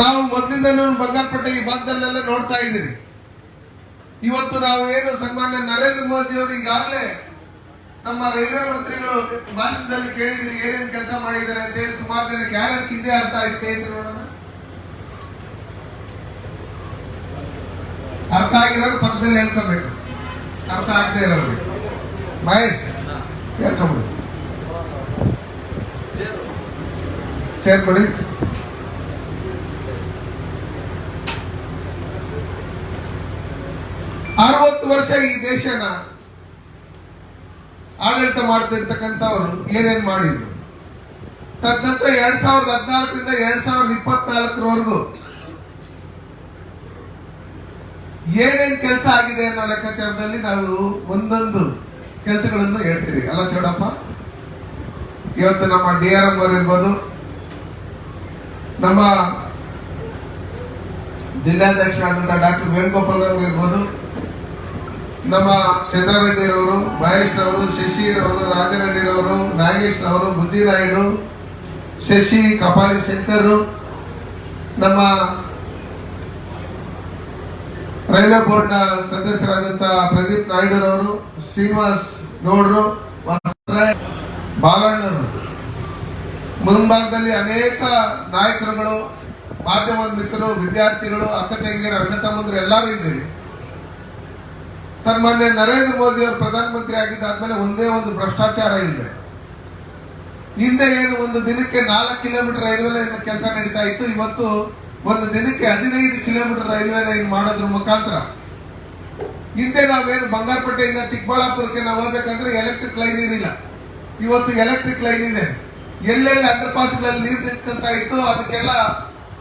ನಾವು ಮೊದಲಿಂದನೂ ಬಂಗಾರಪೇಟೆ ಈ ಭಾಗದಲ್ಲೆಲ್ಲ ನೋಡ್ತಾ ಇದ್ದೀರಿ ಇವತ್ತು ನಾವು ಏನು ಸನ್ಮಾನ್ಯ ನರೇಂದ್ರ ಮೋದಿ ಅವರು ಈಗಾಗಲೇ ನಮ್ಮ ರೈಲ್ವೆ ಮಂತ್ರಿಗಳು ಭಾರತದಲ್ಲಿ ಕೇಳಿದಿರಿ ಏನೇನು ಕೆಲಸ ಮಾಡಿದ್ದಾರೆ ಅಂತ ಹೇಳಿ ಸುಮಾರು ಜನಕ್ಕೆ ಯಾರ್ಯಾರು ಹಿಂದೆ ಅರ್ಥ ಆಯ್ತು ಅಂತ ನೋಡೋಣ. ಅರ್ಥ ಆಗಿರೋರು ಪಕ್ಕದಲ್ಲಿ ಹೇಳ್ಕೋಬೇಕು. ಅರ್ಥ ಆಗದೆ ಇರೋರು ಮಹೇಶ್ ಹೇಳ್ಕೊಂಬಿಡು. ಚೇರ್ ಕೊಡಿ. ಅರವತ್ತು ವರ್ಷ ಈ ದೇಶನ ಆಡಳಿತ ಮಾಡ್ತಿರ್ತಕ್ಕಂಥವ್ರು ಏನೇನ್ ಮಾಡಿದ್ರು? ತದನಂತರ ಎರಡ್ ಸಾವಿರದ ಹದಿನಾಲ್ಕರಿಂದ ಎರಡ್ ಸಾವಿರದ ಇಪ್ಪತ್ನಾಲ್ಕರವರೆಗೂ ಏನೇನ್ ಕೆಲಸ ಆಗಿದೆ ಅನ್ನೋ ಲೆಕ್ಕಾಚಾರದಲ್ಲಿ ನಾವು ಒಂದೊಂದು ಕೆಲಸಗಳನ್ನು ಹೇಳ್ತೀವಿ. ಅಲ್ಲ ಚೌಡಪ್ಪ? ಇವತ್ತು ನಮ್ಮ ಡಿ ಆರ್ ಎಂ ಅವರು ಇರ್ಬೋದು ನಮ್ಮ ಜಿಲ್ಲಾಧ್ಯಕ್ಷ ಆದಂತ ಡಾಕ್ಟರ್ ವೇಣುಗೋಪಾಲ್ ಅವರು ಇರ್ಬೋದು ನಮ್ಮ ಚಂದ್ರರೆಡ್ಡಿರವರು ಮಹೇಶ್ ರವರು ಶಶಿ ರವರು ರಾಜರೆಡ್ಡಿರವರು ನಾಗೇಶ್ ರವರು ಬುದ್ಧಿರಾಯುಡು ಶಶಿ ಕಪಾಲಿ ಶಂಕರ್ ನಮ್ಮ ರೈಲ್ವೆ ಬೋರ್ಡ್ನ ಸದಸ್ಯರಾದಂತ ಪ್ರದೀಪ್ ನಾಯ್ಡುರವರು, ಶ್ರೀನಿವಾಸ್ ಗೌಡ್ರು ಬಾಲಣ್ಣರು. ಮುಂಭಾಗದಲ್ಲಿ ಅನೇಕ ನಾಯಕರುಗಳು, ಮಾಧ್ಯಮ ಮಿತ್ರರು, ವಿದ್ಯಾರ್ಥಿಗಳು ಅಕ್ಕ ತಂಗಿಯರು ಅಣ್ಣ ತಮ್ಮಂದ್ರು ಎಲ್ಲರೂ ಇದ್ದೀರಿ. ಸನ್ಮಾನ್ಯ ನರೇಂದ್ರ ಮೋದಿ ಅವರು ಪ್ರಧಾನಮಂತ್ರಿ ಆಗಿದ್ದಾದ್ಮೇಲೆ ಒಂದೇ ಒಂದು ಭ್ರಷ್ಟಾಚಾರ ಇದೆ. ಹಿಂದೆ ಏನು ಒಂದು ದಿನಕ್ಕೆ ನಾಲ್ಕು ಕಿಲೋಮೀಟರ್ ರೈಲ್ವೆ ಲೈನ್ ಕೆಲಸ ನಡೀತಾ ಇತ್ತು, ಇವತ್ತು ಒಂದು ದಿನಕ್ಕೆ ಹದಿನೈದು ಕಿಲೋಮೀಟರ್ ರೈಲ್ವೆ ಲೈನ್ ಮಾಡೋದ್ರ ಮುಖಾಂತರ. ಹಿಂದೆ ನಾವೇನು ಬಂಗಾರಪೇಟೆಯಿಂದ ಚಿಕ್ಕಬಳ್ಳಾಪುರಕ್ಕೆ ನಾವು ಹೋಗ್ಬೇಕಂದ್ರೆ ಎಲೆಕ್ಟ್ರಿಕ್ ಲೈನ್ ಇರಲಿಲ್ಲ ಇವತ್ತು ಎಲೆಕ್ಟ್ರಿಕ್ ಲೈನ್ ಇದೆ. ಎಲ್ಲೆಲ್ಲಿ ಅಂಡರ್ ಪಾಸ್ಗಳಲ್ಲಿ ನೀರು ನಿಂತ್ಕೊಂತ ಇತ್ತು ಅದಕ್ಕೆಲ್ಲ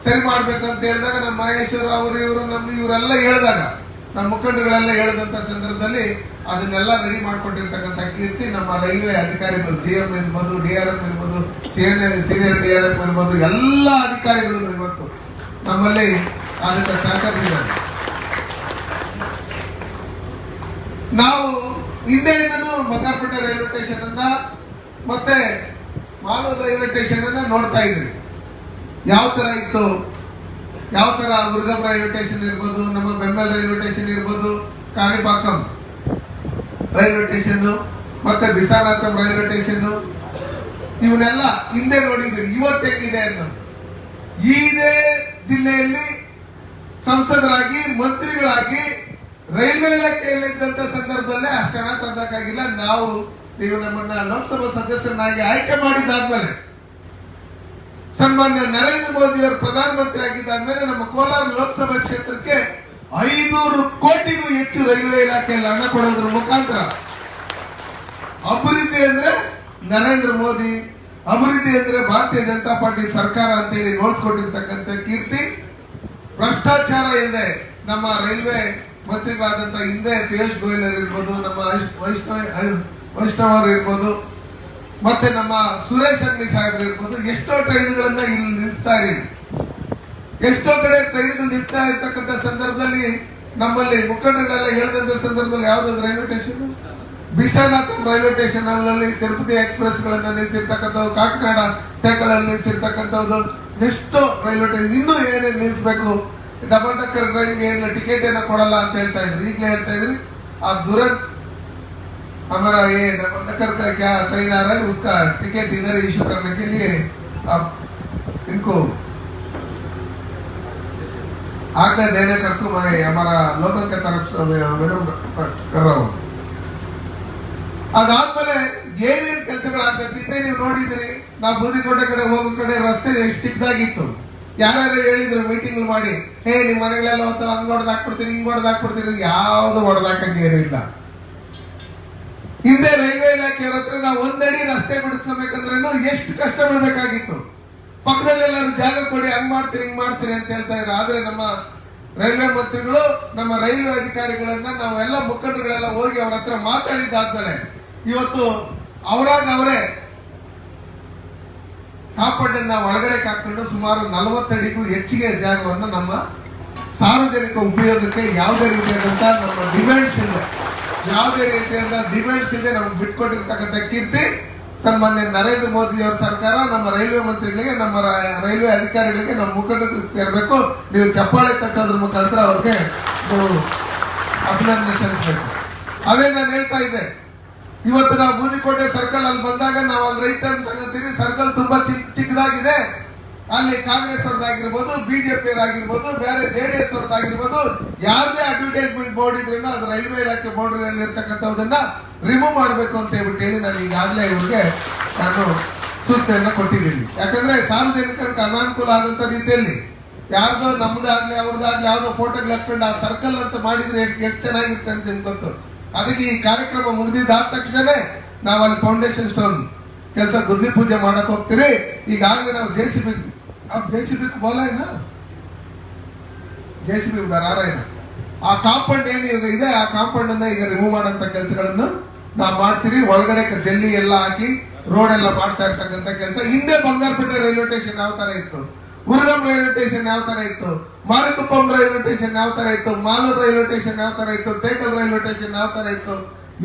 ಸರಿ ಮಾಡ್ಬೇಕಂತ ಹೇಳಿದಾಗ ನಮ್ಮ ಮಹೇಶ್ವರ ಅವರು, ಇವರು, ನಮ್ಮ ಇವರೆಲ್ಲ ಹೇಳಿದಾಗ ನಮ್ಮ ಮುಖಂಡರುಗಳೆಲ್ಲ ಹೇಳಿದಂತ ಸಂದರ್ಭದಲ್ಲಿ ಅದನ್ನೆಲ್ಲ ರೆಡಿ ಮಾಡ್ಕೊಂಡಿರ್ತಕ್ಕಂಥ ಕೀರ್ತಿ ನಮ್ಮ ರೈಲ್ವೆ ಅಧಿಕಾರಿಗಳು ಜಿ ಎಂ ಇರ್ಬೋದು ಡಿ ಆರ್ ಎಂ ಇರ್ಬೋದು senior senior D R M ಇರ್ಬೋದು, ಎಲ್ಲ ಅಧಿಕಾರಿಗಳು ಇವತ್ತು ನಮ್ಮಲ್ಲಿ ಅದಕ್ಕೆ ಸಹಕರಿಸಿದ್ದಾರೆ. ನಾವು ಹಿಂದೆಯಿಂದನೂ ಬಂಗಾರಪೇಟೆ ರೈಲ್ವೆ ಸ್ಟೇಷನ್ ಅನ್ನ ಮತ್ತೆ ಮಾಲೂರು ರೈಲ್ವೆ ಸ್ಟೇಷನ್ ಅನ್ನ ನೋಡ್ತಾ ಇದ್ವಿ. ಯಾವ ತರ ಇತ್ತು? ಯಾವ ತರ ಮುರುಗಂ ರೈಲ್ವೆ ಸ್ಟೇಷನ್ ಇರ್ಬೋದು, ನಮ್ಮ ಬೆಂಬಲ್ ರೈಲ್ವೆ ಸ್ಟೇಷನ್ ಇರ್ಬೋದು ಕಾಣಿಪಾಕಂ ರೈಲ್ವೆ ಸ್ಟೇಷನ್ ಮತ್ತೆ ಬಿಸಾನಾಥಂ ರೈಲ್ವೆ ಸ್ಟೇಷನ್ ಇವನ್ನೆಲ್ಲ ಹಿಂದೆ ನೋಡಿದ್ರಿ ಇವತ್ತು ಹೆಂಗಿದೆ ಅನ್ನೋದು. ಇದೇ ಜಿಲ್ಲೆಯಲ್ಲಿ ಸಂಸದರಾಗಿ, ಮಂತ್ರಿಗಳಾಗಿ ರೈಲ್ವೆ ಇಲಾಖೆಯಲ್ಲಿದ್ದಂತ ಸಂದರ್ಭದಲ್ಲೇ ಅಷ್ಟು ಹಣ ತಂದಕ್ಕಾಗಿಲ್ಲ. ನಾವು, ನೀವು ನಮ್ಮನ್ನ ಲೋಕಸಭಾ ಸದಸ್ಯರನ್ನಾಗಿ ಆಯ್ಕೆ ಮಾಡಿದ್ದಾದ್ಮೇಲೆ, ಸನ್ಮಾನ್ಯ ನರೇಂದ್ರ ಮೋದಿ ಅವರು ಪ್ರಧಾನಮಂತ್ರಿ ಆಗಿದ್ದಾದ್ಮೇಲೆ ನಮ್ಮ ಕೋಲಾರ ಲೋಕಸಭಾ ಕ್ಷೇತ್ರಕ್ಕೆ ಐನೂರು ಕೋಟಿಗೂ ಹೆಚ್ಚು ರೈಲ್ವೆ ಇಲಾಖೆಯಲ್ಲಿ ಹಣ ಕೊಡೋದ್ರ ಮುಖಾಂತರ ಅಭಿವೃದ್ಧಿ ಅಂದ್ರೆ ನರೇಂದ್ರ ಮೋದಿ, ಅಭಿವೃದ್ಧಿ ಅಂದ್ರೆ ಭಾರತೀಯ ಜನತಾ ಪಾರ್ಟಿ ಸರ್ಕಾರ ಅಂತೇಳಿ ನೋಡ್ಸ್ಕೊಂಡಿರ್ತಕ್ಕಂಥ ಕೀರ್ತಿ. ಭ್ರಷ್ಟಾಚಾರ ಇದೆ ನಮ್ಮ ರೈಲ್ವೆ ಮಂತ್ರಿಗಳಾದಂತ ಹಿಂದೆ ಪಿಯೂಷ್ ಗೋಯಲ್ ಇರ್ಬೋದು, ನಮ್ಮ ವೈಷ್ಣವ್ ವೈಷ್ಣವ್ ಇರ್ಬೋದು, ಮತ್ತೆ ನಮ್ಮ ಸುರೇಶ್ ಅಂಗಡಿ ಸಾಹೇಬ್ರು ಇರ್ಬೋದು, ಎಷ್ಟೋ ಟ್ರೈನ್ಗಳನ್ನ ಇಲ್ಲಿ ನಿಲ್ಲಿಸ್ತಾ ಇರಿ ಎಷ್ಟೋ ಕಡೆ ಟ್ರೈನ್ಗಳು ನಿಲ್ತಾ ಇರ್ತಕ್ಕಂಥ ಸಂದರ್ಭದಲ್ಲಿ ನಮ್ಮಲ್ಲಿ ಮುಖಂಡರೆಲ್ಲ ಹೇಳಿದಂತ ಸಂದರ್ಭದಲ್ಲಿ ಯಾವ್ದಾದ್ರು ರೈಲ್ವೆ ಸ್ಟೇಷನ್ ಬಿಸಾನಾಥ ರೈಲ್ವೆ ಸ್ಟೇಷನ್ ಅಲ್ಲಿ ತಿರುಪತಿ ಎಕ್ಸ್ಪ್ರೆಸ್ ಗಳನ್ನ ನಿಲ್ಸಿರ್ತಕ್ಕಂಥದ್ದು ಕಾಕಿನಾಡ ಟೇಕಲಲ್ಲಿ ನಿಲ್ಸಿರ್ತಕ್ಕಂಥದ್ದು ಎಷ್ಟೋ ರೈಲ್ವೆ ಸ್ಟೇಷನ್ ಇನ್ನೂ ಏನೇನು ನಿಲ್ಸ್ಬೇಕು ಡಬಲ್ ಟಕ್ಕರ್ ಟ್ರೈನ್ಗೆ ಏನಿಲ್ಲ ಟಿಕೆಟ್ ಏನೋ ಕೊಡಲ್ಲ ಅಂತ ಹೇಳ್ತಾ ಇದ್ರಿ ಈಗಲೇ ಹೇಳ್ತಾ ಇದ್ರಿ ಆ ದುರಂತ್ हमारा ये डबल डकर का क्या ट्रेन आ रहा है उसका टिकट इधर इशू करने के लिए अब इनको आज्ञा देने करके मैं हमारा लोगों के तरफ से विनम्र कर रहा हूँ ಅದಾದ್ಮೇಲೆ ಏನೇನ್ ಕೆಲಸಗಳಾಗ್ಬೇಕು ಹಿಂದೆ ನೀವು ನೋಡಿದ್ರಿ ನಾವು ಬೂದಿಕೋಟೆ ಕಡೆ ಹೋಗೋ ಕಡೆ ರಸ್ತೆ ಎಷ್ಟು ಚಿಕ್ಕದಾಗಿತ್ತು ಯಾರ್ಯಾರು ಹೇಳಿದ್ರು ಮೀಟಿಂಗ್ ಮಾಡಿ ಹೇ ನಿಮ್ ಮನೆಗಳೆಲ್ಲ ಹೋಗ್ತಾವ ಹಂಗ್ ಹೊಡೆದ್ ಹಾಕ್ಬಿಡ್ತೀನಿ ಹಿಂಗ್ ಹೊಡೆದ್ ಹಾಕ್ಬಿಡ್ತೀನಿ ಯಾವ್ದು ಹೊಡೆದಾಕಂಗೆ ಏನಿಲ್ಲ ಹಿಂದೆ ರೈಲ್ವೆ ಇಲಾಖೆಯವ್ರ ಹತ್ರ ನಾವು ಒಂದಡಿ ರಸ್ತೆ ಬಿಡಿಸ್ಕೋಬೇಕಂದ್ರೇನು ಎಷ್ಟು ಕಷ್ಟ ಬಿಡ್ಬೇಕಾಗಿತ್ತು ಪಕ್ಕದಲ್ಲೆಲ್ಲಾರು ಜಾಗ ಕೊಡಿ, ಹಂಗ್ ಮಾಡ್ತೀರಿ, ಹಿಂಗ್ ಮಾಡ್ತೀರಿ ಅಂತ ಹೇಳ್ತಾ ಇದ್ರು. ಆದ್ರೆ ನಮ್ಮ ರೈಲ್ವೆ ಮಂತ್ರಿಗಳು, ನಮ್ಮ ರೈಲ್ವೆ ಅಧಿಕಾರಿಗಳನ್ನ ನಾವೆಲ್ಲ ಮುಖಂಡರುಗಳೆಲ್ಲ ಹೋಗಿ ಅವ್ರ ಹತ್ರ ಮಾತಾಡಿದ್ದಾದ್ಮೇಲೆ ಇವತ್ತು ಅವರಾಗ ಅವರೇ ಕಾಪಾಡಿನ ಒಳಗಡೆ ಹಾಕೊಂಡು ಸುಮಾರು ನಲವತ್ತಡಿಗೂ ಹೆಚ್ಚಿಗೆ ಜಾಗವನ್ನು ನಮ್ಮ ಸಾರ್ವಜನಿಕ ಉಪಯೋಗಕ್ಕೆ ಯಾವುದೇ ರೀತಿಯಾದಂತ ನಮ್ಮ ಡಿಮ್ಯಾಂಡ್ಸ್ ಇದೆ. ಯಾವುದೇ ರೀತಿಯಾದ ಡಿಮ್ಯಾಂಡ್ಸ್ ಇದೆ, ನಮ್ಗೆ ಬಿಟ್ಕೊಟ್ಟಿರ್ತಕ್ಕಂಥ ಕೀರ್ತಿ. ಸನ್ಮಾನ್ಯ ನರೇಂದ್ರ ಮೋದಿ ಅವರ ಸರ್ಕಾರ ನಮ್ಮ ರೈಲ್ವೆ ಮಂತ್ರಿಗಳಿಗೆ, ನಮ್ಮ ರೈಲ್ವೆ ಅಧಿಕಾರಿಗಳಿಗೆ ನಮ್ಮ ಮುಖಂಡ ಸೇರಬೇಕು. ನೀವು ಚಪ್ಪಾಳೆ ಕಟ್ಟೋದ್ರ ಮುಖಾಂತರ ಅವ್ರಿಗೆ ಅಭಿನಂದನೆ ಸಲ್ಲಿಸಬೇಕು. ಅದೇ ನಾನು ಹೇಳ್ತಾ ಇದ್ದೆ. ಇವತ್ತು ನಾವು ಬೂದಿಕೋಟೆ ಸರ್ಕಲ್ ಅಲ್ಲಿ ಬಂದಾಗ ನಾವು ಅಲ್ಲಿ ರೈಟ್ ಟರ್ನ್ ತಗೋತೀವಿ ಸರ್ಕಲ್ ತುಂಬಾ ಚಿಕ್ಕ ಚಿಕ್ಕದಾಗಿದೆ. ಅಲ್ಲಿ ಕಾಂಗ್ರೆಸ್ ಅವ್ರದ್ದಾಗಿರ್ಬೋದು ಬಿಜೆಪಿ ಆಗಿರ್ಬೋದು ಬೇರೆ ಜೆ ಡಿ ಎಸ್ ಅವ್ರದ್ದಾಗಿರ್ಬೋದು ಯಾರದೇ ಅಡ್ವರ್ಟೈಸ್ಮೆಂಟ್ ಬೋರ್ಡ್ ಇದ್ರೇನೋ ಅದು ರೈಲ್ವೆ ಇಲಾಖೆ ಬೋರ್ಡ್ ಇರ್ತಕ್ಕಂಥದ್ದನ್ನ ರಿಮೂವ್ ಮಾಡಬೇಕು ಅಂತ ಹೇಳ್ಬಿಟ್ಟು ಹೇಳಿ ನಾನು ಈಗಾಗಲೇ ಇವ್ರಿಗೆ ನಾನು ಸೂಚನೆಯನ್ನು ಕೊಟ್ಟಿದ್ದೀನಿ. ಯಾಕಂದ್ರೆ ಸಾರ್ವಜನಿಕರಿಗೆ ಅನಾನುಕೂಲ ಆದಂಥ ರೀತಿಯಲ್ಲಿ ಯಾರ್ದೋ ನಮ್ಮದಾಗ್ಲಿ ಅವ್ರದ್ದಾಗ್ಲಿ ಯಾವುದೋ ಫೋಟೋಗಳು ಹಾಕೊಂಡು ಆ ಸರ್ಕಲ್ ಅಂತ ಮಾಡಿದ್ರೆ ಎಷ್ಟು ಚೆನ್ನಾಗಿರುತ್ತೆ ಅಂತ ನಿಮ್ಗೆ ಅದಕ್ಕೆ ಈ ಕಾರ್ಯಕ್ರಮ ಮುಗಿದಿದ್ದಾದ ತಕ್ಷಣವೇ ನಾವು ಅಲ್ಲಿ ಫೌಂಡೇಶನ್ ಸ್ಟೋನ್ ಕೆಲಸ ಗುದ್ದಿ ಪೂಜೆ ಮಾಡಕ್ ಹೋಗ್ತೀರಿ ಈಗಾಗಲೇ ನಾವು J C B J C B ಬೋಲ J C B ಬರಾರ ಆ ಕಾಂಪೌಂಡ್ ಏನು ಈಗ ಇದೆ, ಆ ಕಾಂಪೌಂಡ್ ಅನ್ನ ಈಗ ರಿಮೂವ್ ಮಾಡುವಂತ ಕೆಲಸಗಳನ್ನು ನಾವು ಮಾಡ್ತೀವಿ. ಒಳಗಡೆ ಜಲ್ಲಿ ಎಲ್ಲ ಹಾಕಿ ರೋಡ್ ಎಲ್ಲ ಮಾಡ್ತಾ ಇರ್ತಕ್ಕಂಥ ಕೆಲಸ. ಹಿಂದೆ ಬಂಗಾರಪೇಟೆ ರೈಲ್ವೆ ಸ್ಟೇಷನ್ ಯಾವ ತರ ಇತ್ತು? ಉರ್ಗಂ ರೈಲ್ವೆ ಸ್ಟೇಷನ್ ಯಾವ ತರ ಇತ್ತು? ಮಾರಿಕುಪ್ಪಂ ರೈಲ್ವೆ ಸ್ಟೇಷನ್ ಯಾವ ತರ ಇತ್ತು? ಮಾಲೂರ್ ರೈಲ್ವೆ ಸ್ಟೇಷನ್ ಯಾವ ತರ ಇತ್ತು? ಟೇಕಲ್ ರೈಲ್ವೆ ಸ್ಟೇಷನ್ ಯಾವ ತರ ಇತ್ತು?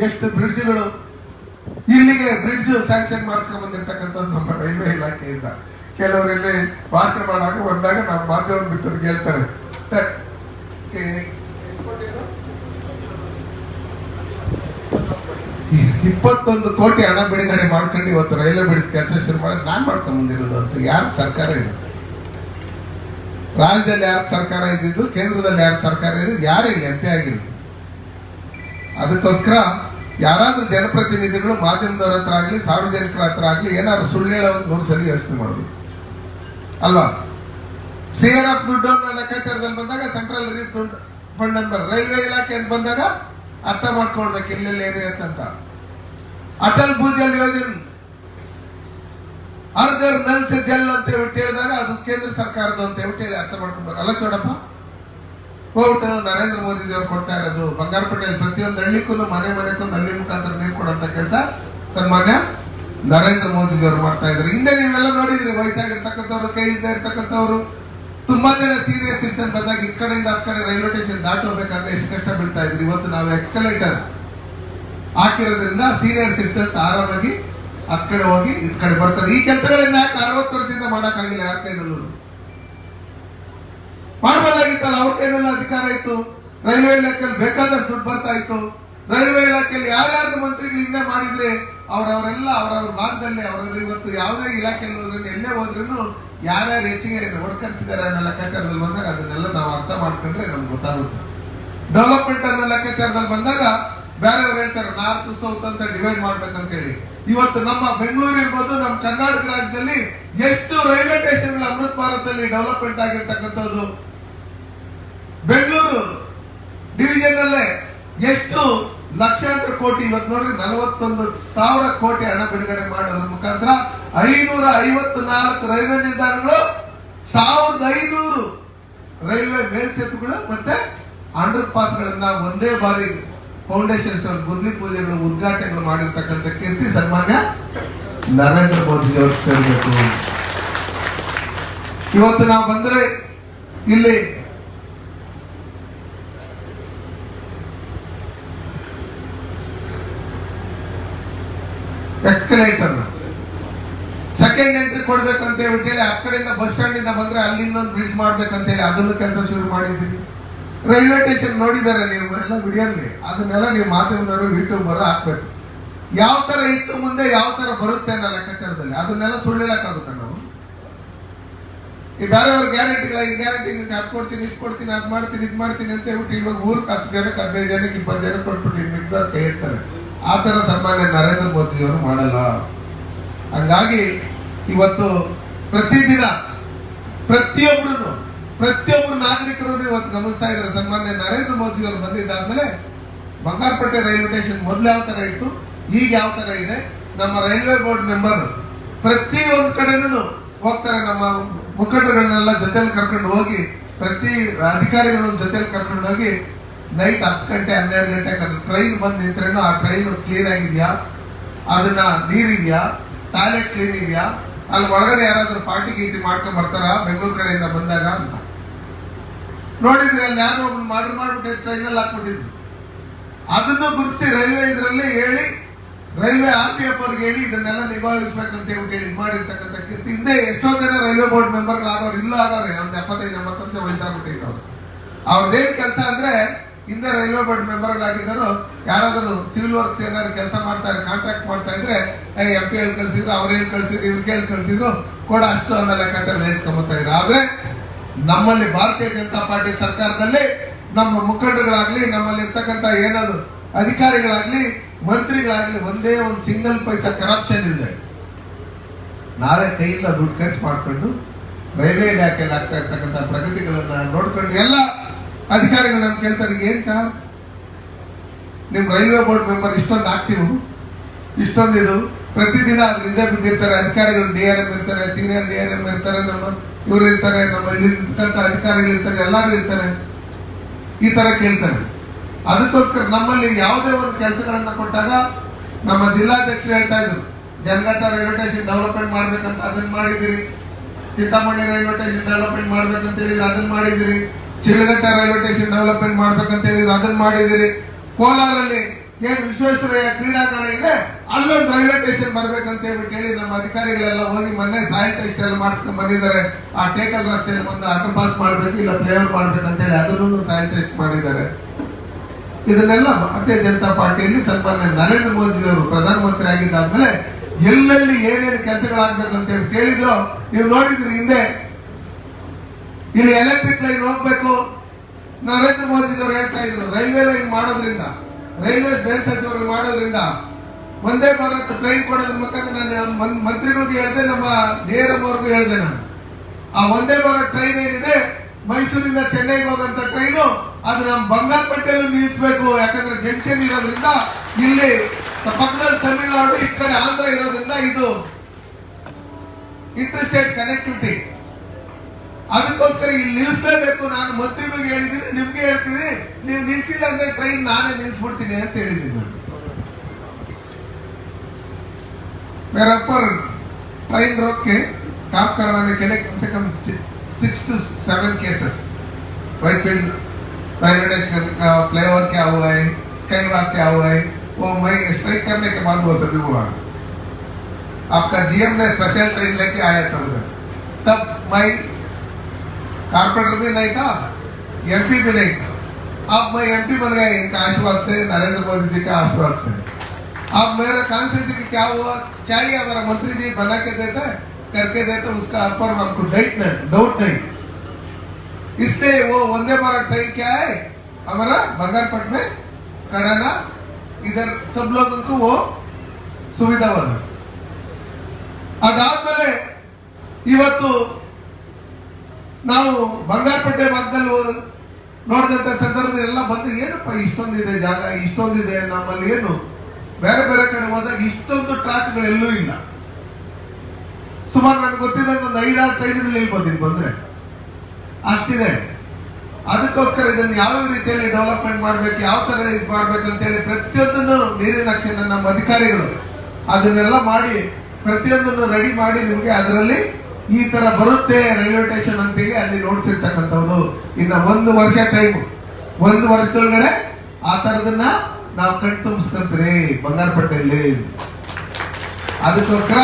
ಎಷ್ಟು ಬ್ರಿಡ್ಜ್ಗಳು ಇಲ್ಲಿಗೆ ಬ್ರಿಡ್ಜ್ ಸ್ಯಾಂಕ್ಷನ್ ಮಾಡಿಸ್ಕೊಂಡ್ ಬಂದಿರ್ತಕ್ಕಂಥದ್ದು ನಮ್ಮ ರೈಲ್ವೆ ಇಲಾಖೆಯಿಂದ. ಕೆಲವರು ಇಲ್ಲಿ ಭಾಷಣ ಮಾಡುವಾಗ ಬಂದಾಗ ನಾವು ಮಾಧ್ಯಮ ಮಿತ್ರರಿಗೆ ಹೇಳ್ತಾರೆ "ತ- ಕೆ- ಇಪ್ಪತ್ತೊಂದು ಕೋಟಿ ಹಣ ಬಿಡುಗಡೆ ಮಾಡ್ಕೊಂಡು ಇವತ್ತು ರೈಲ್ವೆ ಬ್ರಿಡ್ಜ್ ಕೆಲಸ ಶುರು ಮಾಡಿ ನಾನ್ ಮಾಡ್ಕೊಂಡ್ ಬಂದಿರೋದು ಅಂತ ಯಾರು ಸರ್ಕಾರ ಇರುತ್ತೆ ರಾಜ್ಯದಲ್ಲಿ ಯಾರು ಸರ್ಕಾರ ಇದ್ದಿದ್ದು, ಕೇಂದ್ರದಲ್ಲಿ ಯಾರು ಸರ್ಕಾರ ಇದ್ದು ಯಾರು ಇಲ್ಲಿ ಎಂ ಪಿ ಆಗಿರೋದು. ಅದಕ್ಕೋಸ್ಕರ ಯಾರಾದರೂ ಜನಪ್ರತಿನಿಧಿಗಳು ಮಾಧ್ಯಮದವ್ರ ಹತ್ರ ಆಗಲಿ, ಸಾರ್ವಜನಿಕರ ಹತ್ರ ಆಗಲಿ, ಏನಾದ್ರು ಸುಳ್ಳು ಹೇಳೋದು ನೂರು ಸಲ ಯೋಚನೆ ಮಾಡಬೇಕು ಅಲ್ವಾ? ಸಿ ಎಫ್ ದುಡ್ಡು ಅನ್ನೋ ಲೆಕ್ಕಾಚಾರದಲ್ಲಿ ಬಂದಾಗ ಸೆಂಟ್ರಲ್ ರಿಲೀಫ್ ದುಡ್ಡು ಫಂಡ್ ನಂಬರ್ ರೈಲ್ವೆ ಇಲಾಖೆ ಅಂತ ಬಂದಾಗ ಅರ್ಥ ಮಾಡ್ಕೊಳ್ಬೇಕು ಎಲ್ಲೆಲ್ಲಿ ಏನೇ ಅಂತ ಅಟಲ್ ಭೂಜಲ್ ಯೋಜನೆ. ಅರ್ಧರ್ ನಲ್ ಸೆ ಜಲ್ ಅಂತ ಹೇಳ್ಬಿಟ್ಟು ಹೇಳಿದಾಗ ಅದು ಕೇಂದ್ರ ಸರ್ಕಾರದ ಅಂತ ಹೇಳ್ಬಿಟ್ಟು ಹೇಳಿ ಅರ್ಥ ಮಾಡ್ಕೊಳ್ಬೇಕು. ಅಲ್ಲ ಚೋಡಪ್ಪ? ಹೋಗ್ಬಿಟ್ಟು ನರೇಂದ್ರ ಮೋದಿ ಅವರು ಕೊಡ್ತಾ ಇರೋದು. ಬಂಗಾರಪೇಟೆಯಲ್ಲಿ ಪ್ರತಿಯೊಂದು ಹಳ್ಳಿಗೂ ಮನೆ ಮನೆಗೂ ನಲ್ಲಿ ಮುಖಾಂತರ ನೀರು ಕೊಡುವಂತ ಕೆಲಸ. ಸನ್ಮಾನ್ಯ ನರೇಂದ್ರ ಮೋದಿ ಅವರು ಮಾಡ್ತಾ ಇದ್ರು ಹಿಂದೆ ನೀವೆಲ್ಲ ನೋಡಿದ್ರಿ ವಯಸ್ಸಾಗಿರ್ತಕ್ಕಂಥವ್ರು ಕೈ ಇಲ್ಲದೆ ಇರ್ತಕ್ಕಂಥವ್ರು. ತುಂಬಾ ಜನ ಸೀನಿಯರ್ ಸಿಟಿಸನ್ ಬಂದಾಗ ಈ ಕಡೆಯಿಂದ ಆ ಕಡೆ ರೈಲ್ವೆ ಸ್ಟೇಷನ್ ದಾಟೋಬೇಕಾದ್ರೆ ಎಷ್ಟು ಕಷ್ಟ ಬೀಳ್ತಾ ಇದ್ರು. ಇವತ್ತು ನಾವು ಎಕ್ಸ್ಕಲೇಟರ್ ಹಾಕಿರೋದ್ರಿಂದ ಸೀನಿಯರ್ ಸಿಟಿಸನ್ಸ್ ಆರಾಮಾಗಿ ಆ ಕಡೆ ಹೋಗಿ ಈ ಕಡೆ ಬರ್ತಾರೆ. ಈ ಕೆಲಸಗಳನ್ನ ಯಾಕೆ ಅರವತ್ತು ವರ್ಷದಿಂದ ಮಾಡಕ್ಕಾಗಿಲ್ಲ? ಯಾರ ಕೈನಲ್ಲೂ? ಮಾಡಬಹುದಾಗಿತ್ತಲ್ಲ ಅವ್ರ ಅಧಿಕಾರ ಇತ್ತು. ರೈಲ್ವೆ ಇಲಾಖೆಯಲ್ಲಿ ಬೇಕಾದಷ್ಟು ದುಡ್ಡು ಬರ್ತಾ ಇತ್ತು. ರೈಲ್ವೆ ಇಲಾಖೆಯಲ್ಲಿ ಯಾರ್ಯಾರು ಮಂತ್ರಿಗಳು ಹಿಂದೆ ಮಾಡಿದ್ರೆ ಅವರವರೆಲ್ಲ ಅವರವ್ರ ಭಾಗದಲ್ಲಿ ಅವರಲ್ಲಿ ಇವತ್ತು ಯಾವುದೇ ಇಲಾಖೆಯಲ್ಲಿ ಹೋದ್ರೆ ಎಲ್ಲೇ ಹೋದ್ರೂ ಯಾರ್ಯಾರು ಹೆಚ್ಚಿಗೆ ಒಡ್ಕರಿಸಿದ್ದಾರೆ ಅನ್ನೋ ಲೆಕ್ಕಾಚಾರದಲ್ಲಿ ಬಂದಾಗ ಅದನ್ನೆಲ್ಲ ನಾವು ಅರ್ಥ ಮಾಡ್ಕೊಂಡ್ರೆ ನಮ್ಗೆ ಗೊತ್ತಾಗುತ್ತೆ. ಡೆವಲಪ್ಮೆಂಟ್ ಅನ್ನೋ ಲೆಕ್ಕಾಚಾರದಲ್ಲಿ ಬಂದಾಗ ಬೇರೆಯವ್ರು ಹೇಳ್ತಾರೆ, ನಾರ್ತ್, ಸೌತ್ ಅಂತ ಡಿವೈಡ್ ಮಾಡ್ಬೇಕಂತ ಹೇಳಿ ಇವತ್ತು ನಮ್ಮ ಬೆಂಗಳೂರು ಇರ್ಬೋದು, ನಮ್ಮ ಕರ್ನಾಟಕ ರಾಜ್ಯದಲ್ಲಿ ಎಷ್ಟು ರೈಲ್ವೆ ಸ್ಟೇಷನ್ಗಳು ಅಮೃತ್ ಭಾರತದಲ್ಲಿ ಡೆವಲಪ್ಮೆಂಟ್ ಆಗಿರ್ತಕ್ಕಂಥದ್ದು. ಬೆಂಗಳೂರು ಡಿವಿಷನ್ ಅಲ್ಲೇ ಎಷ್ಟು ಲಕ್ಷಾಂತರ ಕೋಟಿ ಇವತ್ತು ನೋಡ್ರಿ, ನಲವತ್ತೊಂದು ಸಾವಿರ ಕೋಟಿ ಹಣ ಬಿಡುಗಡೆ ಮಾಡೋದ್ರ ಮುಖಾಂತರ ಐನೂರ ಐವತ್ತು ನಾಲ್ಕು ರೈಲ್ವೆ ನಿಲ್ದಾಣಗಳು, ಸಾವಿರದ ಐನೂರು ರೈಲ್ವೆ ಮೇಲ್ಸೇತುಗಳು ಮತ್ತೆ ಅಂಡರ್ ಪಾಸ್ಗಳನ್ನ ಒಂದೇ ಬಾರಿ ಫೌಂಡೇಶನ್ ಸ್ಟೋನ್ ಬುದ್ಧಿ ಪೂಜೆಗಳು, ಉದ್ಘಾಟನೆಗಳು ಮಾಡಿರ್ತಕ್ಕಂಥ ಕೀರ್ತಿ, ಸನ್ಮಾನ್ಯ ನರೇಂದ್ರ ಮೋದಿ ಅವರು ಸೇರಬೇಕು. ಇವತ್ತು ನಾವು ಬಂದ್ರೆ ಇಲ್ಲಿ ಎಕ್ಸ್ಕಲೇಟರ್ ಸೆಕೆಂಡ್ ಎಂಟ್ರಿ ಕೊಡ್ಬೇಕು ಅಂತ ಹೇಳಿ ಆ ಕಡೆಯಿಂದ ಬಸ್ ಸ್ಟ್ಯಾಂಡ್ ಇಂದ ಬಂದ್ರೆ ಅಲ್ಲಿ ಇನ್ನೊಂದು ಬ್ರಿಡ್ಜ್ ಮಾಡ್ಬೇಕಂತ ಹೇಳಿ ಅದನ್ನು ಕೆಲಸ ಶುರು ಮಾಡಿದ್ದೀವಿ. ರೈಲ್ವೆ ಸ್ಟೇಷನ್ ನೋಡಿದ್ದಾರೆ ನೀವು, ಎಲ್ಲ ವಿಡಿಯೋಲ್ಲಿ. ಅದನ್ನೆಲ್ಲ ನೀವು ಮಾಧ್ಯಮದವರು ಯೂಟ್ಯೂಬ್ ಬರೋ ಹಾಕ್ಬೇಕು. ಯಾವ ತರ ಇತ್ತು ಮುಂದೆ, ಯಾವ ತರ ಬರುತ್ತೆ ಅನ್ನೋ ಲೆಕ್ಕಾಚಾರದಲ್ಲಿ. ಅದನ್ನೆಲ್ಲ ಸುಳ್ಳು ಹೇಳಕ್ಕಾಗುತ್ತೆ ನಾವು? ಈ ಬೇರೆಯವ್ರ ಇಲ್ಲ, ಈ ಗ್ಯಾರಂಟಿ ಅದು ಕೊಡ್ತೀನಿ, ಇದು ಕೊಡ್ತೀನಿ, ಅದು ಮಾಡ್ತೀನಿ, ಇದು ಮಾಡ್ತೀನಿ ಅಂತ ಹೇಳ್ಬಿಟ್ಟು ಇವಾಗ ಊರ್ಗೆ ಹತ್ತು ಜನಕ್ಕೆ, ಹದಿನೈದು ಜನಕ್ಕೆ, ಇಪ್ಪತ್ತು ಜನಕ್ಕೆ ಕೊಟ್ಬಿಟ್ಟು ನಿಮ್ಗೆ ಕೈ ಇರ್ತಾರೆ ಆ ಥರ ಸನ್ಮಾನ್ಯ ನರೇಂದ್ರ ಮೋದಿ ಅವರು ಮಾಡಲ್ಲ. ಹಂಗಾಗಿ ಇವತ್ತು ಪ್ರತಿದಿನ ಪ್ರತಿಯೊಬ್ಬರು ಪ್ರತಿಯೊಬ್ಬರು ನಾಗರಿಕರು ಇವತ್ತು ಗಮನಿಸ್ತಾ ಇದ್ದಾರೆ. ಸನ್ಮಾನ್ಯ ನರೇಂದ್ರ ಮೋದಿ ಅವರು ಬಂದಿದ್ದಾದ್ಮೇಲೆ ಬಂಗಾರಪೇಟೆ ರೈಲ್ವೆ ಸ್ಟೇಷನ್ ಮೊದಲು ಯಾವ ತರ ಇತ್ತು, ಈಗ ಯಾವ ತರ ಇದೆ, ನಮ್ಮ ರೈಲ್ವೆ ಬೋರ್ಡ್ ಮೆಂಬರ್ ಪ್ರತಿ ಒಂದು ಕಡೆನೂ ಹೋಗ್ತಾರೆ. ನಮ್ಮ ಮುಖಂಡಗಳನ್ನೆಲ್ಲ ಜೊತೆಲಿ ಕರ್ಕೊಂಡು ಹೋಗಿ, ಪ್ರತಿ ಅಧಿಕಾರಿಗಳ ಜೊತೆಲಿ ಕರ್ಕೊಂಡು ಹೋಗಿ ನೈಟ್ ಹತ್ತು ಗಂಟೆ, ಹನ್ನೆರಡು ಗಂಟೆ ಟ್ರೈನ್ ಬಂದು ನಿಂತ್ರೇನು ಆ ಟ್ರೈನ್ ಕ್ಲೀನ್ ಆಗಿದೆಯಾ? ಅದನ್ನ ನೀರಿದೆಯಾ? ಟಾಯ್ಲೆಟ್ ಕ್ಲೀನ್ ಇದೆಯಾ? ಅಲ್ಲಿ ಒಳಗಡೆ ಯಾರಾದರೂ ಪಾರ್ಟಿ ಗೀಟಿ ಮಾಡ್ಕೊಂಡು ಬರ್ತಾರ? ಬೆಂಗಳೂರು ಕಡೆಯಿಂದ ಬಂದಾಗ ಅಂತ. ನೋಡಿದ್ರೆ ಅಲ್ಲಿ ಯಾರೋ ಮಾಡ್ರ್ ಮಾಡ್ಬಿಟ್ಟು ಟ್ರೈನಲ್ಲಿ ಹಾಕ್ಬಿಟ್ಟಿದ್ರು. ಅದನ್ನು ಗುರುತಿಸಿ ರೈಲ್ವೆ ಇದರಲ್ಲಿ ಹೇಳಿ, ರೈಲ್ವೆ ಆರ್ ಪಿ ಎಫ್ ಅವ್ರಿಗೆ ಹೇಳಿ ಇದನ್ನೆಲ್ಲ ನಿಭಾಯಿಸ್ಬೇಕಂತ ಹೇಳಿ ಮಾಡಿರ್ತಕ್ಕಂಥ ಕೀರ್ತಿ. ಹಿಂದೆ ಎಷ್ಟೋ ಜನ ರೈಲ್ವೆ ಬೋರ್ಡ್ ಮೆಂಬರ್ಗಳಾದವ್ರು ಇಲ್ಲ ಆದವ್ರೆ, ಒಂದು ಎಪ್ಪತ್ತೈದು, ಎಂಬತ್ತು ವರ್ಷ ವಯಸ್ಸಾಗ್ಬಿಟ್ಟಿದ್ರು ಅವ್ರದ್ದೇನ್ ಕೆಲಸ ಅಂದ್ರೆ ಹಿಂದೆ ರೈಲ್ವೆ ಬೋರ್ಡ್ ಮೆಂಬರ್ಗಳಾಗಿದ್ದರು ಯಾರಾದರೂ ಸಿವಿಲ್ ವರ್ಕ್ ಏನಾದ್ರು ಕೆಲಸ ಮಾಡ್ತಾರೆ ಕಾಂಟ್ರಾಕ್ಟ್ ಮಾಡ್ತಾ ಇದ್ರೆ ಎಂ ಪಿ ಹೇಳಿ ಕಳ್ಸಿದ್ರು, ಅವ್ರು ಹೇಳಿ ಕಳಿಸಿದ್ರು ಇವ್ರಿಗೆ ಹೇಳಿ ಕಳಿಸಿದ್ರು, ಕೂಡ ಅಷ್ಟು ಅನ್ನೋ ಲೆಕ್ಕಾಚಾರ ನೇಸ್ಕೊಂಬತ್ತಾ ಇದ್ರು. ಆದ್ರೆ ನಮ್ಮಲ್ಲಿ ಭಾರತೀಯ ಜನತಾ ಪಾರ್ಟಿ ಸರ್ಕಾರದಲ್ಲಿ ನಮ್ಮ ಮುಖಂಡರುಗಳಾಗ್ಲಿ ನಮ್ಮಲ್ಲಿ ಇರ್ತಕ್ಕಂಥ ಏನದು ಅಧಿಕಾರಿಗಳಾಗ್ಲಿ, ಮಂತ್ರಿಗಳಾಗ್ಲಿ ಒಂದೇ ಒಂದು ಸಿಂಗಲ್ ಪೈಸಾ ಕರಪ್ಷನ್ ಇದೆ ನಾವೇ ಕೈಯಿಂದ ದುಡ್ಡು ಖರ್ಚು ಮಾಡಿಕೊಂಡು ರೈಲ್ವೆ ಇಲಾಖೆಯಲ್ಲಿ ಆಗ್ತಾ ಇರ್ತಕ್ಕಂಥ ಪ್ರಗತಿಗಳನ್ನ ನೋಡ್ಕೊಂಡು ಎಲ್ಲ ಅಧಿಕಾರಿಗಳನ್ನ ಕೇಳ್ತಾರೆ, ಏನು ಸರ್? ನಿಮ್ಮ ರೈಲ್ವೆ ಬೋರ್ಡ್ ಮೆಂಬರ್ ಇಷ್ಟೊಂದು ಆಕ್ಟಿವ್ ಇಷ್ಟೊಂದು ಇದು. ಪ್ರತಿದಿನ ಹಿಂದೆ ಬಿದ್ದಿರ್ತಾರೆ, ಅಧಿಕಾರಿಗಳು ಡಿ ಆರ್ ಎಂ ಇರ್ತಾರೆ, ಸೀನಿಯರ್ ಡಿ ಆರ್ ಎಂ ಇರ್ತಾರೆ, ನಮ್ಮ ಇವರು ಇರ್ತಾರೆ, ನಮ್ಮ ಇಲ್ಲಿರ್ತಕ್ಕಂಥ ಅಧಿಕಾರಿಗಳು ಇರ್ತಾರೆ, ಎಲ್ಲರೂ ಇರ್ತಾರೆ. ಈ ತರ ಕೇಳ್ತಾರೆ. ಅದಕ್ಕೋಸ್ಕರ ನಮ್ಮಲ್ಲಿ ಯಾವುದೇ ಒಂದು ಕೆಲಸಗಳನ್ನು ಕೊಟ್ಟಾಗ ನಮ್ಮ ಜಿಲ್ಲಾಧ್ಯಕ್ಷರು ಹೇಳ್ತಾ ಇದ್ರು, ಜನಘಟ್ಟ ರೈಲ್ವೆ ಸ್ಟೇಷನ್ ಡೆವಲಪ್ಮೆಂಟ್ ಮಾಡ್ಬೇಕಂತ ಅದನ್ನ ಮಾಡಿದಿರಿ ಚಿಂತಾಮಣಿ ರೈಲ್ವೆ ಸ್ಟೇಷನ್ ಡೆವಲಪ್ಮೆಂಟ್ ಮಾಡ್ಬೇಕಂತ ಹೇಳಿದ್ರೆ ಅದನ್ನ ಮಾಡಿದಿರಿ ಶಿಡ್ಲಘಟ್ಟ ರೈಲ್ವೆ ಸ್ಟೇಷನ್ ಡೆವಲಪ್ಮೆಂಟ್ ಮಾಡ್ಬೇಕಂತ ಹೇಳಿದ್ರು ಅದನ್ನ ಮಾಡಿದಿರಿ ಕೋಲಾರಲ್ಲಿ ಏನ್ ವಿಶ್ವೇಶ್ವರಯ್ಯ ಕ್ರೀಡಾಂಗಣ ಇದೆ, ಅಲ್ಲೊಂದು ರೈಲ್ವೆ ಸ್ಟೇಷನ್ ಬರ್ಬೇಕಂತ ಹೇಳ್ಬಿಟ್ಟು ಹೇಳಿ ನಮ್ಮ ಅಧಿಕಾರಿಗಳೆಲ್ಲ ಹೋಗಿ ಮೊನ್ನೆ ಸಾಯಿಲ್ ಟೆಸ್ಟ್ ಎಲ್ಲ ಮಾಡಿಸ್ಕೊಂಡ್ ಬಂದಿದ್ದಾರೆ. ಆ ಟೇಕಲ್ ರಸ್ತೆಯಲ್ಲಿ ಒಂದು ಅಂಡರ್ ಪಾಸ್ ಮಾಡ್ಬೇಕು, ಇಲ್ಲ ಫ್ಲೇವರ್ ಮಾಡ್ಬೇಕಂತ ಹೇಳಿ ಅದನ್ನು ಸಾಯಿಲ್ ಟೆಸ್ಟ್ ಮಾಡಿದ್ದಾರೆ. ಇದನ್ನೆಲ್ಲ ಭಾರತೀಯ ಜನತಾ ಪಾರ್ಟಿಯಲ್ಲಿ ಸನ್ಮಾನ್ಯ ನರೇಂದ್ರ ಮೋದಿ ಅವರು ಪ್ರಧಾನಮಂತ್ರಿ ಆಗಿದ್ದಾದ್ಮೇಲೆ ಎಲ್ಲೆಲ್ಲಿ ಏನೇನು ಕೆಲಸಗಳಾಗ್ಬೇಕು ಅಂತ ಹೇಳಿ ಕೇಳಿದ್ರು, ನೀವು ನೋಡಿದ್ರಿ ಹಿಂದೆ ಇಲ್ಲಿ ಎಲೆಕ್ಟ್ರಿಕ್ ಲೈನ್ ಹೋಗ್ಬೇಕು. ನರೇಂದ್ರ ಮೋದಿ ಅವರು ಹೇಳ್ತಾ ಇದ್ರು, ರೈಲ್ವೆ ಲೈನ್ ಮಾಡೋದ್ರಿಂದ, ರೈಲ್ವೆ ಬೇರೆ ಸಚಿವರು ಮಾಡೋದ್ರಿಂದ ಒಂದೇ ಭಾರತ್ ಟ್ರೈನ್ ಕೊಡೋದ್ರ ಮುಖಾಂತರ ನಾನು ಮಂತ್ರಿಗಳಿಗೂ ಹೇಳಿದೆ, ನಮ್ಮ ನೇರಮ್ಮವ್ರಿಗೂ ಹೇಳ್ದೆ ನಾನು. ಆ ಒಂದೇ ಭಾರತ್ ಟ್ರೈನ್ ಏನಿದೆ, ಮೈಸೂರಿಂದ ಚೆನ್ನೈಗೆ ಹೋಗಂತ ಟ್ರೈನು ಅದು ನಮ್ಮ ಬಂಗಾರಪಟ್ಟೆಯಲ್ಲಿ ನಿಲ್ಲಿಸಬೇಕು ಯಾಕಂದ್ರೆ ಜಂಕ್ಷನ್ ಇರೋದ್ರಿಂದ ಇಲ್ಲಿ ಪಕ್ಕದಲ್ಲಿ ತಮಿಳುನಾಡು, ಈ ಕಡೆ ಆಂಧ್ರ ಇರೋದ್ರಿಂದ ಇದು ಇಂಟರ್ಸ್ಟೇಟ್ ಕನೆಕ್ಟಿವಿಟಿ ಅದಕ್ಕೋಸ್ಕರ ಇಲ್ಲಿ ನಿಲ್ಲಿಸಲೇಬೇಕು ನಾನು ಮಂತ್ರಿಗಳಿಗೆ ಹೇಳಿದ್ದೀನಿ ನಿಮ್ಗೆ ಹೇಳ್ತೀನಿ ನೀವು ನಿಲ್ಸಿಲ್ಲ ಅಂದ್ರೆ ಟ್ರೈನ್ ನಾನೇ ನಿಲ್ಸ್ಬಿಡ್ತೀನಿ ಅಂತ ಹೇಳಿದ್ದೀನಿ ನಾನು मेरा पर ट्रेन रोक के काम करवाने के लिए कम से कम six two seven cases Whitefield privatisation का फ्लाईओवर क्या हुआ है स्काई वॉक क्या हुआ है वो मैं स्ट्राइक करने के बाद वो सभी हुआ आपका जीएम ने स्पेशल ट्रेन लेके आया था उधर तब मैं कारपोरेटर भी नहीं था एमपी भी नहीं था। अब मैं एमपी बन गया, इनका आशीर्वाद से, नरेंद्र मोदी जी का आशीर्वाद से। अब मेरा कॉन्स्टिट्यूंसी की क्या हुआ? चाहिए हमारा मंत्री जी बना के देता है, करके दे तो उसका अर्पण हमको डेट नहीं डाउट नहीं। इसलिए वो वंदे भारत ट्रेन क्या है? हमारा बंगारपट में, कड़ाना, इधर सब लोग उनको वो सुविधा बना। अदाद मेरे इवತ್ತು ನಾವು ಬಂಗಾರಪೇಟೆ ಭಾಗದಲ್ಲಿ ನೋಡಿದಂಥ ಸಂದರ್ಭದಲ್ಲಿ ಎಲ್ಲ ಬಂದು, ಏನಪ್ಪ ಇಷ್ಟೊಂದಿದೆ ಜಾಗ, ಇಷ್ಟೊಂದಿದೆ, ನಮ್ಮಲ್ಲಿ ಏನು? ಬೇರೆ ಬೇರೆ ಕಡೆ ಹೋದಾಗ ಇಷ್ಟೊಂದು ಟ್ರಾಕ್ಗಳು ಎಲ್ಲೂ ಇಲ್ಲ. ಸುಮಾರು ನನಗೆ ಗೊತ್ತಿದ್ದಂಗೆ ಒಂದು ಐದಾರು ಟ್ರೈನ್ಗಳು ನಿಲ್ಬೋದು ಇಲ್ಲಿ ಬಂದ್ರೆ. ಅಷ್ಟಿದೆ. ಅದಕ್ಕೋಸ್ಕರ ಇದನ್ನು ಯಾವ ರೀತಿಯಲ್ಲಿ ಡೆವಲಪ್ಮೆಂಟ್ ಮಾಡ್ಬೇಕು, ಯಾವ ಥರ ಇದು ಮಾಡ್ಬೇಕು ಅಂತೇಳಿ ಪ್ರತಿಯೊಂದನ್ನು ನೀರಿನ ನಮ್ಮ ಅಧಿಕಾರಿಗಳು ಅದನ್ನೆಲ್ಲ ಮಾಡಿ ಪ್ರತಿಯೊಂದನ್ನು ರೆಡಿ ಮಾಡಿ ನಿಮಗೆ ಅದರಲ್ಲಿ ಈ ತರ ಬರುತ್ತೆ ರೈಲ್ವೆ ಸ್ಟೇಷನ್ ಅಂತೇಳಿ ಅಲ್ಲಿ ನೋಡ್ಸಿರ್ತಕ್ಕಂಥವ್ರು ಇನ್ನ ಒಂದು ವರ್ಷ ಟೈಮ್ ಒಂದು ವರ್ಷದೊಳಗಡೆ ಆ ತರದನ್ನ ನಾವು ಕಣ್ ತುಂಬಿಸ್ಕೊಂತೀರಿ ಬಂಗಾರಪಟ್ಟೆಯಲ್ಲಿ. ಅದಕ್ಕೋಸ್ಕರ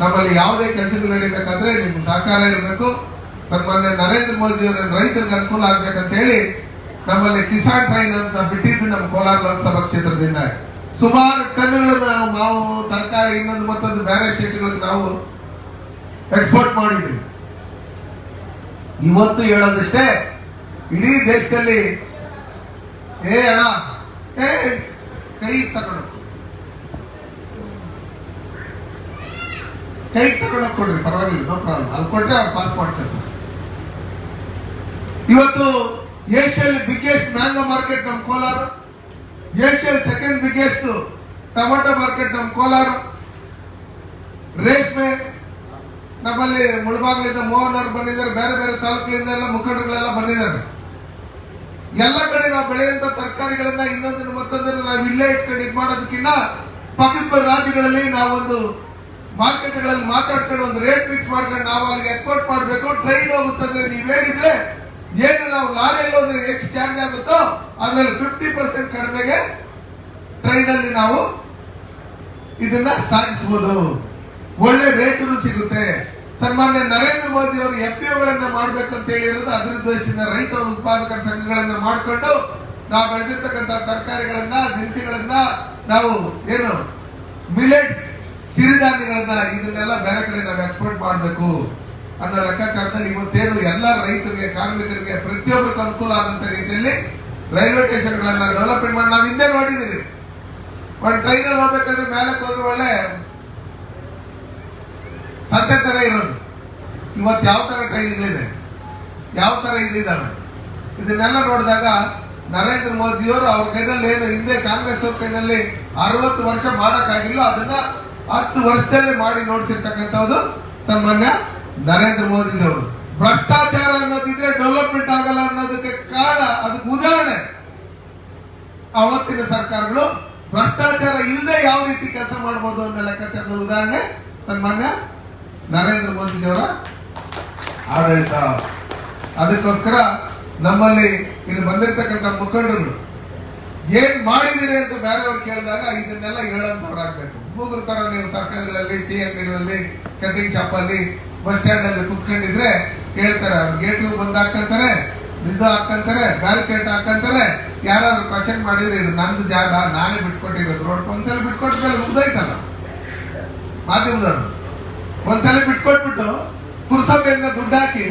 ನಮ್ಮಲ್ಲಿ ಯಾವುದೇ ಕೆಲಸಗಳು ನಡೀಬೇಕಾದ್ರೆ ನಿಮ್ಗೆ ಸಹಕಾರ ಇರಬೇಕು. ಸನ್ಮಾನ್ಯ ನರೇಂದ್ರ ಮೋದಿ ಅವರ ರೈತರಿಗೆ ಅನುಕೂಲ ಆಗ್ಬೇಕಂತ ಹೇಳಿ ನಮ್ಮಲ್ಲಿ ಕಿಸಾನ್ ಟ್ರೈನ್ ಅಂತ ಬಿಟ್ಟಿದ್ದು ನಮ್ಮ ಕೋಲಾರ ಲೋಕಸಭಾ ಕ್ಷೇತ್ರದಿಂದ. ಸುಮಾರು ಟನ್ಗಳು ನಾವು ಮಾವು, ತರಕಾರಿ, ಇನ್ನೊಂದು ಮತ್ತೊಂದು ಬೇರೆ ಸ್ಟೇಟ್ಗಳಿಗೆ ನಾವು ಎಕ್ಸ್ಪೋರ್ಟ್ ಮಾಡಿದ್ರಿ ಇವತ್ತು ಹೇಳೋದಷ್ಟೇ, ಇಡೀ ದೇಶದಲ್ಲಿ, ಏ ಅಣ್ಣ, ಏ, ಕೈ ತಗೊಂಡು ಕೈ ತಗೊಂಡು ಕೊಡ್ರಿ, ಪರವಾಗಿಲ್ಲ ನೋ ಪ್ರಾಬ್ಲಮ್ ಅಲ್ಲಿ ಕೊಟ್ಟರೆ ಅವ್ರು ಪಾಸ್ ಮಾಡ್ತಾರೆ ಇವತ್ತು ಏಷ್ಯಲ್ಲಿ ಬಿಗ್ಗೆಸ್ಟ್ ಮ್ಯಾಂಗೋ ಮಾರ್ಕೆಟ್ ನಮ್ಮ ಕೋಲಾರ ಏಷ್ಯಲ್ ಸೆಕೆಂಡ್ ಬಿಗ್ಗೆಸ್ಟ್ ಟೊಮೆಟೊ ಮಾರ್ಕೆಟ್ ನಮ್ಮ ಕೋಲಾರ, ರೇಷ್ಮೆ ನಮ್ಮಲ್ಲಿ ಮುಳಬಾಗ್ಲಿಂದ ಮೋಹನ್ ಅವರು ಬಂದಿದ್ದಾರೆ, ಬೇರೆ ಬೇರೆ ತಾಲೂಕಿನಿಂದ ಎಲ್ಲ ಮುಖಂಡರುಗಳೆಲ್ಲ ಬಂದಿದ್ದಾರೆ. ಎಲ್ಲ ಕಡೆ ನಾವು ಬೆಳೆಯುವಂತ ತರಕಾರಿಗಳನ್ನ ಇನ್ನೊಂದನ್ನು ಮತ್ತೊಂದನ್ನು ನಾವು ಇಲ್ಲೇ ಇಟ್ಕೊಂಡು ಇದು ಮಾಡೋದಕ್ಕಿಂತ ಪಕ್ಕದ ರಾಜ್ಯಗಳಲ್ಲಿ ನಾವೊಂದು ಮಾರ್ಕೆಟ್ಗಳಲ್ಲಿ ಮಾತಾಡ್ಕೊಂಡು ಒಂದು ರೇಟ್ ಫಿಕ್ಸ್ ಮಾಡ್ಕೊಂಡು ನಾವು ಅಲ್ಲಿಗೆ ಎಕ್ಸ್ಪೋರ್ಟ್ ಮಾಡಬೇಕು ಟ್ರೈನ್ ಹೋಗುತ್ತಂದ್ರೆ ನೀವು ಹೇಳಿದ್ರೆ ಏನು ನಾವು ಲಾರಿಯಲ್ಲಿ ಹೋದ್ರೆ ಎಷ್ಟು ಚಾರ್ಜ್ ಆಗುತ್ತೋ ಅದರಲ್ಲಿ ಫಿಫ್ಟಿ ಪರ್ಸೆಂಟ್ ಕಡಿಮೆಗೆ ಟ್ರೈನ್ ಅಲ್ಲಿ ನಾವು ಇದನ್ನ ಸಾಗಿಸಬಹುದು ಒಳ್ಳೆ ರೇಟು ಸಿಗುತ್ತೆ. ಸನ್ಮಾನ್ಯ ನರೇಂದ್ರ ಮೋದಿ ಅವರು ಎಫ್ ಗಳನ್ನ ಮಾಡ್ಬೇಕಂತ ಹೇಳಿರೋದು ಉದ್ದೇಶದಿಂದ ರೈತ ಉತ್ಪಾದಕರ ಸಂಘಗಳನ್ನ ಮಾಡಿಕೊಂಡು ನಾವು ಬೆಳೆದಿರ್ತಕ್ಕಂಥ ತರಕಾರಿಗಳನ್ನ, ದಿನಸಿಗಳನ್ನ ನಾವು ಏನು ಮಿಲೆಟ್ಸ್ ಸಿರಿಧಾನ್ಯಗಳನ್ನ ಇದನ್ನೆಲ್ಲ ಬೇರೆ ಕಡೆ ನಾವು ಎಕ್ಸ್ಪೋರ್ಟ್ ಮಾಡಬೇಕು ಅನ್ನೋ ಲೆಕ್ಕಾಚಾರದಲ್ಲಿ ಇವತ್ತೇನು ಎಲ್ಲ ರೈತರಿಗೆ, ಕಾರ್ಮಿಕರಿಗೆ ಪ್ರತಿಯೊಬ್ಬರಿಗೂ ಅನುಕೂಲ ಆದಂತ ರೀತಿಯಲ್ಲಿ ರೈಲ್ವೆ ಸ್ಟೇಷನ್ಗಳನ್ನ ಡೆವಲಪ್ಮೆಂಟ್ ಮಾಡಿ ನಾವು ಹಿಂದೆ ನೋಡಿದ್ದೀವಿ ಒಂದು ಟ್ರೈನಲ್ಲಿ ಹೋಗ್ಬೇಕಾದ್ರೆ ಮೇಲೆ ಹೋದ್ರೆ ಒಳ್ಳೆ ಸಂತೆ ತರ ಇರೋದು. ಇವತ್ತು ಯಾವ ಥರ ಟ್ರೈನ್ಗಳಿದೆ? ಯಾವ ಥರ ಇಲ್ಲಿದ್ದಾವೆ? ಇದನ್ನೆಲ್ಲ ನೋಡಿದಾಗ ನರೇಂದ್ರ ಮೋದಿಯವರು ಅವ್ರ ಕೈನಲ್ಲಿ ಏನು ಹಿಂದೆ ಕಾಂಗ್ರೆಸ್ ಅವ್ರ ಕೈನಲ್ಲಿ ಅರವತ್ತು ವರ್ಷ ಮಾಡಕ್ಕಾಗಿಲ್ಲ, ಅದನ್ನ ಹತ್ತು ವರ್ಷದಲ್ಲಿ ಮಾಡಿ ನೋಡಿಸಿರ್ತಕ್ಕಂಥದ್ದು ಸನ್ಮಾನ್ಯ ನರೇಂದ್ರ ಮೋದಿಯವರು. ಭ್ರಷ್ಟಾಚಾರ ಅನ್ನೋದಿದ್ರೆ ಡೆವಲಪ್ಮೆಂಟ್ ಆಗಲ್ಲ ಅನ್ನೋದಕ್ಕೆ ಕಾರಣ, ಅದಕ್ಕೆ ಉದಾಹರಣೆ. ಅವತ್ತಿನ ಸರ್ಕಾರಗಳು ಭ್ರಷ್ಟಾಚಾರ ಇಲ್ಲದೆ ಯಾವ ರೀತಿ ಕೆಲಸ ಮಾಡಬಹುದು ಅನ್ನೋ ಲೆಕ್ಕಾಚಾರದ ಉದಾಹರಣೆ ಸನ್ಮಾನ್ಯ ನರೇಂದ್ರ ಮೋದಿಜಿಯವರ ಆಡಳಿತ. ಅದಕ್ಕೋಸ್ಕರ ನಮ್ಮಲ್ಲಿ ಇಲ್ಲಿ ಬಂದಿರತಕ್ಕಂಥ ಮುಖಂಡರುಗಳು, ಏನ್ ಮಾಡಿದಿರಿ ಅಂತ ಬೇರೆಯವ್ರು ಕೇಳಿದಾಗ ಇದನ್ನೆಲ್ಲ ಹೇಳೋಂಥವ್ರಾಗ್ಬೇಕು ಮೂಗರ ತರ ನೀವು ಸರ್ಕಾರಗಳಲ್ಲಿ ಟಿ ಅಂಗಡಿಗಳಲ್ಲಿ ಕಟಿಂಗ್ ಶಾಪ್ ಅಲ್ಲಿ ಬಸ್ ಸ್ಟ್ಯಾಂಡ್ ಅಲ್ಲಿ ಕುತ್ಕೊಂಡಿದ್ರೆ ಹೇಳ್ತಾರೆ, ಅವ್ರು ಗೇಟ್ ಬಂದ್ ಹಾಕಂತಾರೆ, ಇದು ಹಾಕಂತಾರೆ, ಬ್ಯಾರಿಕೇಡ್ ಹಾಕಂತಾರೆ, ಯಾರಾದ್ರೂ ಕ್ವಶನ್ ಮಾಡಿದ್ರೆ ಇದು ನಂದು ಜಾಗ, ನಾನೇ ಬಿಟ್ಕೊಟ್ಟಿರೋದು. ರೋಡ್ ಒಂದ್ಸಲ ಬಿಟ್ಕೊಟ್ಮೇಲೆ ಮುಗ್ದೈತಲ್ಲ ಮಾಧ್ಯಮದವರು. ಒಂದ್ಸಲ ಬಿಟ್ಕೊಟ್ಬಿಟ್ಟು ಪುರಸಭೆಯಿಂದ ದುಡ್ಡು ಹಾಕಿ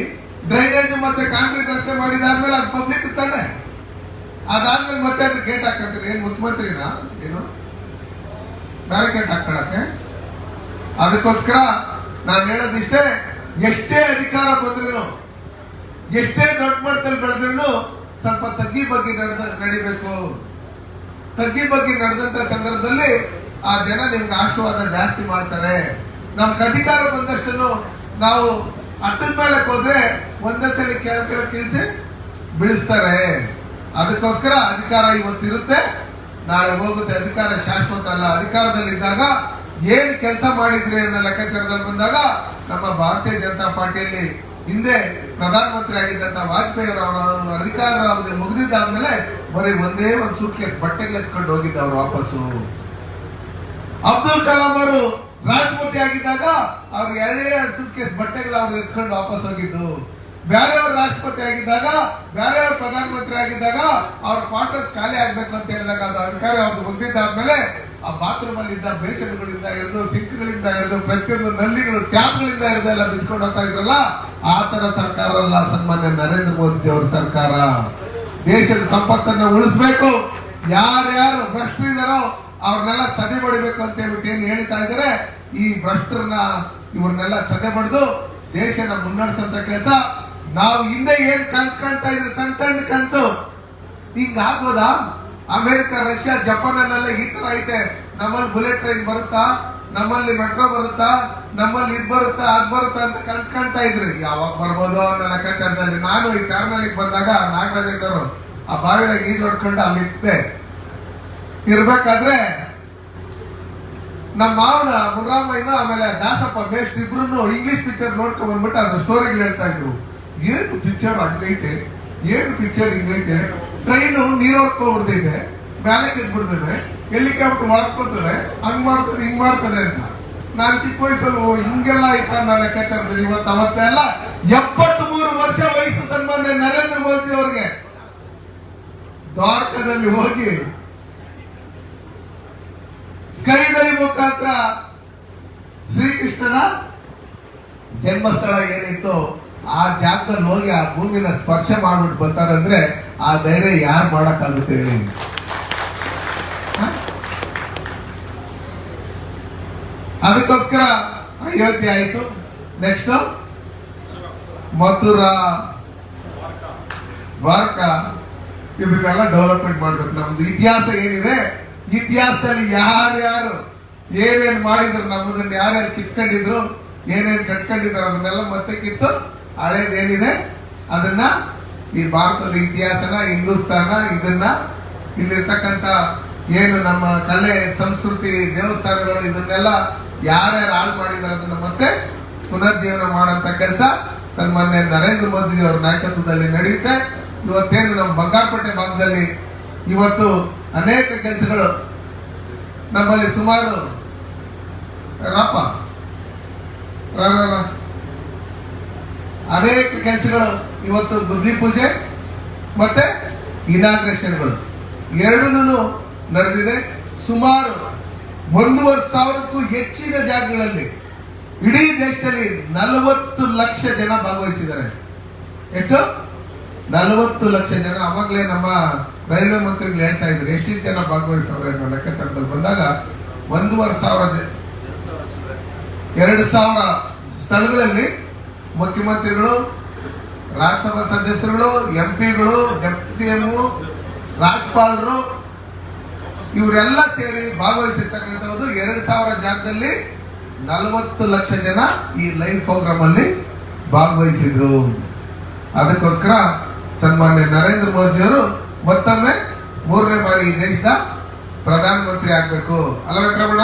ಡ್ರೈನೇಜ್ ಮತ್ತೆ ಕಾಂಕ್ರೀಟ್ ರಸ್ತೆ ಮಾಡಿದಾದ್ಮೇಲೆ ಅದು ಪಬ್ಲಿಕ್ ತಾನೆ? ಅದಾದ್ಮೇಲೆ ಮತ್ತೆ ಅದು ಗೇಟ್ ಹಾಕಂತೀರಿ? ಏನು ಮುಖ್ಯಮಂತ್ರಿನಾ? ಏನು? ಬ್ಯಾರಿಕೇಡ್ ಹಾಕೊಳಕ್ಕೆ ಅದಕ್ಕೋಸ್ಕರ ನಾನು ಹೇಳೋದಿಷ್ಟೇ ಎಷ್ಟೇ ಅಧಿಕಾರ ಬಂದ್ರು ಎಷ್ಟೇ ದೊಡ್ಡ ಮಟ್ಟದಲ್ಲಿ ಬೆಳೆದ್ರು ಸ್ವಲ್ಪ ತಗ್ಗಿ ಬಗ್ಗೆ ನಡೆದ, ನಡಿಬೇಕು. ತಗ್ಗಿ ಬಗ್ಗೆ ನಡೆದಂತ ಸಂದರ್ಭದಲ್ಲಿ ಆ ಜನ ನಿಮ್ಗೆ ಆಶೀರ್ವಾದ ಜಾಸ್ತಿ ಮಾಡ್ತಾರೆ. ನಮ್ಗೆ ಅಧಿಕಾರ ಬಂದಷ್ಟನ್ನು ನಾವು ಅಟ್ಟದ ಮೇಲೆ ಹೋದ್ರೆ ಒಂದೇ ಸಲ ಕೆಳ ಕೆಳ ಕೀಳ್ಸಿ ಬೀಳಿಸ್ತಾರೆ. ಅದಕ್ಕೋಸ್ಕರ ಅಧಿಕಾರ ಇವತ್ತಿರುತ್ತೆ. ನಾಳೆ ಹೋಗುತ್ತೆ. ಅಧಿಕಾರ ಶಾಶ್ವತ ಅಲ್ಲ. ಅಧಿಕಾರದಲ್ಲಿದ್ದಾಗ ಏನ್ ಕೆಲಸ ಮಾಡಿದ್ರಿ ಅನ್ನೋ ಲೆಕ್ಕಾಚಾರದಲ್ಲಿ ಬಂದಾಗ ನಮ್ಮ ಭಾರತೀಯ ಜನತಾ ಪಾರ್ಟಿಯಲ್ಲಿ ಹಿಂದೆ ಪ್ರಧಾನಮಂತ್ರಿ ಆಗಿದ್ದಂತ ವಾಜಪೇಯಿ ಅವರ ಅಧಿಕಾರ ಅವಧಿ ಮುಗಿದಿದ್ದಾದ್ಮೇಲೆ ಬರೀ ಒಂದೇ ಒಂದು ಸೂಟ್ ಕೇಸ್ ಬಟ್ಟೆಗೆ ಎತ್ಕೊಂಡು ಹೋಗಿದ್ದ ಅವರು ವಾಪಸ್ಸು. ಅಬ್ದುಲ್ ಕಲಾಂ ಅವರು ರಾಷ್ಟ್ರಪತಿ ಆಗಿದ್ದಾಗ ಅವ್ರಿಗೆ ಎರಡೇ ಎರಡು ಸೂಟ್ ಕೇಸ್ ಬಟ್ಟೆಗಳು ಅವ್ರು ಎತ್ಕೊಂಡು ವಾಪಸ್ ಹೋಗಿದ್ದು. ಬೇರೆಯವ್ರು ರಾಷ್ಟ್ರಪತಿ ಆಗಿದ್ದಾಗ ಬೇರೆಯವ್ರು ಪ್ರಧಾನಮಂತ್ರಿ ಆಗಿದ್ದಾಗ ಅವ್ರ ಕ್ವಾರ್ಟರ್ಸ್ ಖಾಲಿ ಆಗ್ಬೇಕು ಅಂತ ಹೇಳಿದಾಗ ಅದು ಅಧಿಕಾರ ಅವ್ರದ್ದು ಹೊಂದಿದ್ದಾದ್ಮೇಲೆ ಆ ಬಾತ್ರೂಮ್ ಅಲ್ಲಿ ಇದ್ದ ಬೇಷನ್ಗಳಿಂದ ಹಿಡಿದು ಸಿಂಕ್ಗಳಿಂದ ಹಿಡಿದು, ಪ್ರತಿಯೊಂದು ನಲ್ಲಿಗಳು, ಟ್ಯಾಪ್ಗಳಿಂದ ಹಿಡಿದು ಎಲ್ಲ ಬಿಚ್ಕೊಂಡು ಇದ್ರಲ್ಲ, ಆ ತರ ಸರ್ಕಾರ ಅಲ್ಲ ಸನ್ಮಾನ್ಯ ನರೇಂದ್ರ ಮೋದಿ ಅವರ ಸರ್ಕಾರ. ದೇಶದ ಸಂಪತ್ತನ್ನ ಉಳಿಸ್ಬೇಕು. ಯಾರ್ಯಾರು ಭ್ರಷ್ಟರಿದಾರೋ ಅವ್ರನ್ನೆಲ್ಲ ಸದಿ ಹೊಡಿಬೇಕು ಅಂತ ಹೇಳ್ಬಿಟ್ಟು ಏನ್ ಹೇಳ್ತಾ ಇದಾರೆ ಈ ಭ್ರಷ್ಟರನ್ನ ಇವ್ರನ್ನೆಲ್ಲ ಸದೆ ಬಡ್ದು ದೇಶನ ಮುನ್ನಡೆಸಂತ ಕೆಲಸ. ನಾವು ಹಿಂದೆ ಏನ್ ಕನ್ಸ್ ಕಾಣ್ತಾ ಇದ್ರೆ ಸಣ್ಣ ಸಣ್ಣ ಕನ್ಸು. ಹಿಂಗ ಆಗ್ಬೋದಾ? ಅಮೆರಿಕ, ರಷ್ಯಾ ಜಪಾನ್ ಅಲ್ಲೆಲ್ಲ ಈ ತರ ಐತೆ. ನಮ್ಮಲ್ಲಿ ಬುಲೆಟ್ ಟ್ರೈನ್ ಬರುತ್ತಾ? ನಮ್ಮಲ್ಲಿ ಮೆಟ್ರೋ ಬರುತ್ತಾ? ನಮ್ಮಲ್ಲಿ ಇದ್ ಬರುತ್ತಾ, ಅದ್ ಬರುತ್ತಾ ಅಂತ ಕನ್ಸ್ ಕಾಣ್ತಾ ಇದ್ರಿ. ಯಾವಾಗ ಬರ್ಬೋದು ಅನ್ನೋ ಲೆಕ್ಕಾಚಾರದಲ್ಲಿ ನಾನು ಈ ಕರ್ನಾಟಕ ಬಂದಾಗ ನಾಗರಾಜಣ್ಣವರು ಆ ಬಾವಿನಾಗ ಈಜು ಹೊಡ್ಕೊಂಡು ಅಲ್ಲಿ ಇರ್ಬೇಕಾದ್ರೆ ನಮ್ಮ ಮಾವನ ಮುರಾಮಯ್ಯನ ಆಮೇಲೆ ದಾಸಪ್ಪ ಬೇಸ್ಟ್ ಇಬ್ರು ಇಂಗ್ಲಿಷ್ ಪಿಕ್ಚರ್ ನೋಡ್ಕೊಂಡ್ ಬಂದ್ಬಿಟ್ಟು ಅದ್ರ ಸ್ಟೋರಿಗಳು ಹೇಳ್ತಾ ಇದ್ರು. ಏನು ಪಿಕ್ಚರ್ ಹಂಗೈತೆ? ಏನು ಪಿಕ್ಚರ್ ಹಿಂಗೈತೆ? ಟ್ರೈನು ನೀರೊಡ್ಕೊಂಡ್ಬಿಡ್ತೈತೆ ಬ್ಯಾಲೆಕ್ ಬಿಡ್ತದೆ. ಹೆಲಿಕಾಪ್ಟರ್ ಒಳಗ್ಕೊತದೆ ಹಂಗ್ ಮಾಡ್ತದೆ, ಹಿಂಗ್ ಮಾಡ್ತದೆ ಅಂತ. ನಾನು ಚಿಕ್ಕ ವಯಸ್ಸಲ್ಲಿ ಹಿಂಗೆಲ್ಲ ಆಯ್ತಾ ನನ್ನ ಲೆಕ್ಕಾಚಾರದಲ್ಲಿ ಇವತ್ತು ಅವತ್ತೆಲ್ಲ ಎಪ್ಪತ್ತ್ ಮೂರು ವರ್ಷ ವಯಸ್ಸು ಸನ್ಮಾನ್ಯ ನರೇಂದ್ರ ಮೋದಿ ಅವ್ರಿಗೆ. ದ್ವಾರಕದಲ್ಲಿ ಹೋಗಿ ಸ್ಕೈ ಡೈ ಮುಖಾಂತರ ಶ್ರೀಕೃಷ್ಣನ ಜನ್ಮಸ್ಥಳ ಏನಿತ್ತು ಆ ಜಾಗದಲ್ಲಿ ಹೋಗಿ ಆ ಭೂಮಿನ ಸ್ಪರ್ಶ ಮಾಡ್ಬಿಟ್ಟು ಬರ್ತಾರಂದ್ರೆ ಆ ಧೈರ್ಯ ಯಾರು ಮಾಡಕ್ಕಾಗುತ್ತೆ ಹೇಳಿ? ಅದಕ್ಕೋಸ್ಕರ ಅಯೋಧ್ಯೆ ಆಯಿತು. ನೆಕ್ಸ್ಟ್ ಮಥುರಾ. ದ್ವಾರಕ. ಇದನ್ನೆಲ್ಲ ಡೆವಲಪ್ಮೆಂಟ್ ಮಾಡ್ಬೇಕು. ನಮ್ದು ಇತಿಹಾಸ ಏನಿದೆ? ಇತಿಹಾಸದಲ್ಲಿ ಯಾರ್ಯಾರು ಏನೇನು ಮಾಡಿದ್ರು, ನಮ್ಮದನ್ನ ಯಾರ್ಯಾರು ಕಿತ್ಕೊಂಡಿದ್ರು, ಏನೇನು ಕಟ್ಕೊಂಡಿದ್ರು ಅದನ್ನೆಲ್ಲ ಮತ್ತೆ ಕಿತ್ತು ಹಳೇದೇನಿದೆ. ಅದನ್ನ ಈ ಭಾರತದ ಇತಿಹಾಸನ, ಹಿಂದೂಸ್ತಾನ, ಇದನ್ನ ಇಲ್ಲಿರ್ತಕ್ಕಂಥ ಏನು ನಮ್ಮ ಕಲೆ, ಸಂಸ್ಕೃತಿ, ದೇವಸ್ಥಾನಗಳು, ಇದನ್ನೆಲ್ಲ ಯಾರ್ಯಾರು ಹಾಳು ಮಾಡಿದ್ರು ಅದನ್ನ ಮತ್ತೆ ಪುನರ್ಜೀವನ ಮಾಡಂತ ಕೆಲಸ ಸನ್ಮಾನ್ಯ ನರೇಂದ್ರ ಮೋದಿ ಅವರ ನಾಯಕತ್ವದಲ್ಲಿ ನಡೆಯುತ್ತೆ. ಇವತ್ತೇನು ನಮ್ಮ ಬಂಗಾರಪೇಟೆ ಭಾಗದಲ್ಲಿ ಇವತ್ತು ಅನೇಕ ಕೆಲಸಗಳು ನಮ್ಮಲ್ಲಿ ಸುಮಾರು ರಪ್ಪ. ಅನೇಕ ಕೆಲಸಗಳು ಇವತ್ತು ಬುದ್ಧಿ ಪೂಜೆ ಮತ್ತೆ ಇನಾಗ್ರೇಷನ್ಗಳು. ಎರಡೂ ನಡೆದಿದೆ. ಸುಮಾರು ಒಂದೂವರೆ ಸಾವಿರಕ್ಕೂ ಹೆಚ್ಚಿನ ಜಾಗಗಳಲ್ಲಿ ಇಡೀ ದೇಶದಲ್ಲಿ ನಲವತ್ತು ಲಕ್ಷ ಜನ ಭಾಗವಹಿಸಿದ್ದಾರೆ. ಎಷ್ಟು? ನಲವತ್ತು ಲಕ್ಷ ಜನ. ಅವಾಗಲೇ ನಮ್ಮ ರೈಲ್ವೆ ಮಂತ್ರಿಗಳು ಹೇಳ್ತಾ ಇದ್ರು, ಎಷ್ಟು ಜನ ಭಾಗವಹಿಸವ್ರೆ ಅನ್ನೋ ಲೆಕ್ಕಾಚಾರದಲ್ಲಿ ಬಂದಾಗ ಒಂದೂವರೆ ಸಾವಿರ ಎರಡು ಸಾವಿರ ಸ್ಥಳಗಳಲ್ಲಿ ಮುಖ್ಯಮಂತ್ರಿಗಳು, ರಾಜ್ಯಸಭಾ ಸದಸ್ಯರುಗಳು, ಎಂ ಪಿಗಳು ಸಿ ಎಂ ರಾಜ್ಯಪಾಲರು, ಇವರೆಲ್ಲ ಸೇರಿ ಭಾಗವಹಿಸಿರ್ತಕ್ಕಂಥದ್ದು ಎರಡು ಸಾವಿರ ಜಾಗದಲ್ಲಿ ನಲವತ್ತು ಲಕ್ಷ ಜನ ಈ ಲೈವ್ ಪ್ರೋಗ್ರಾಮ್ ಅಲ್ಲಿ ಭಾಗವಹಿಸಿದ್ರು. ಅದಕ್ಕೋಸ್ಕರ ಸನ್ಮಾನ್ಯ ನರೇಂದ್ರ ಮೋದಿ ಅವರು ಮತ್ತೊಮ್ಮೆ ಮೂರನೇ ಬಾರಿ ಈ ದೇಶದ ಪ್ರಧಾನಮಂತ್ರಿ ಆಗಬೇಕು. ಅಲ್ಲ ವೆಂಕಟರಮಣ?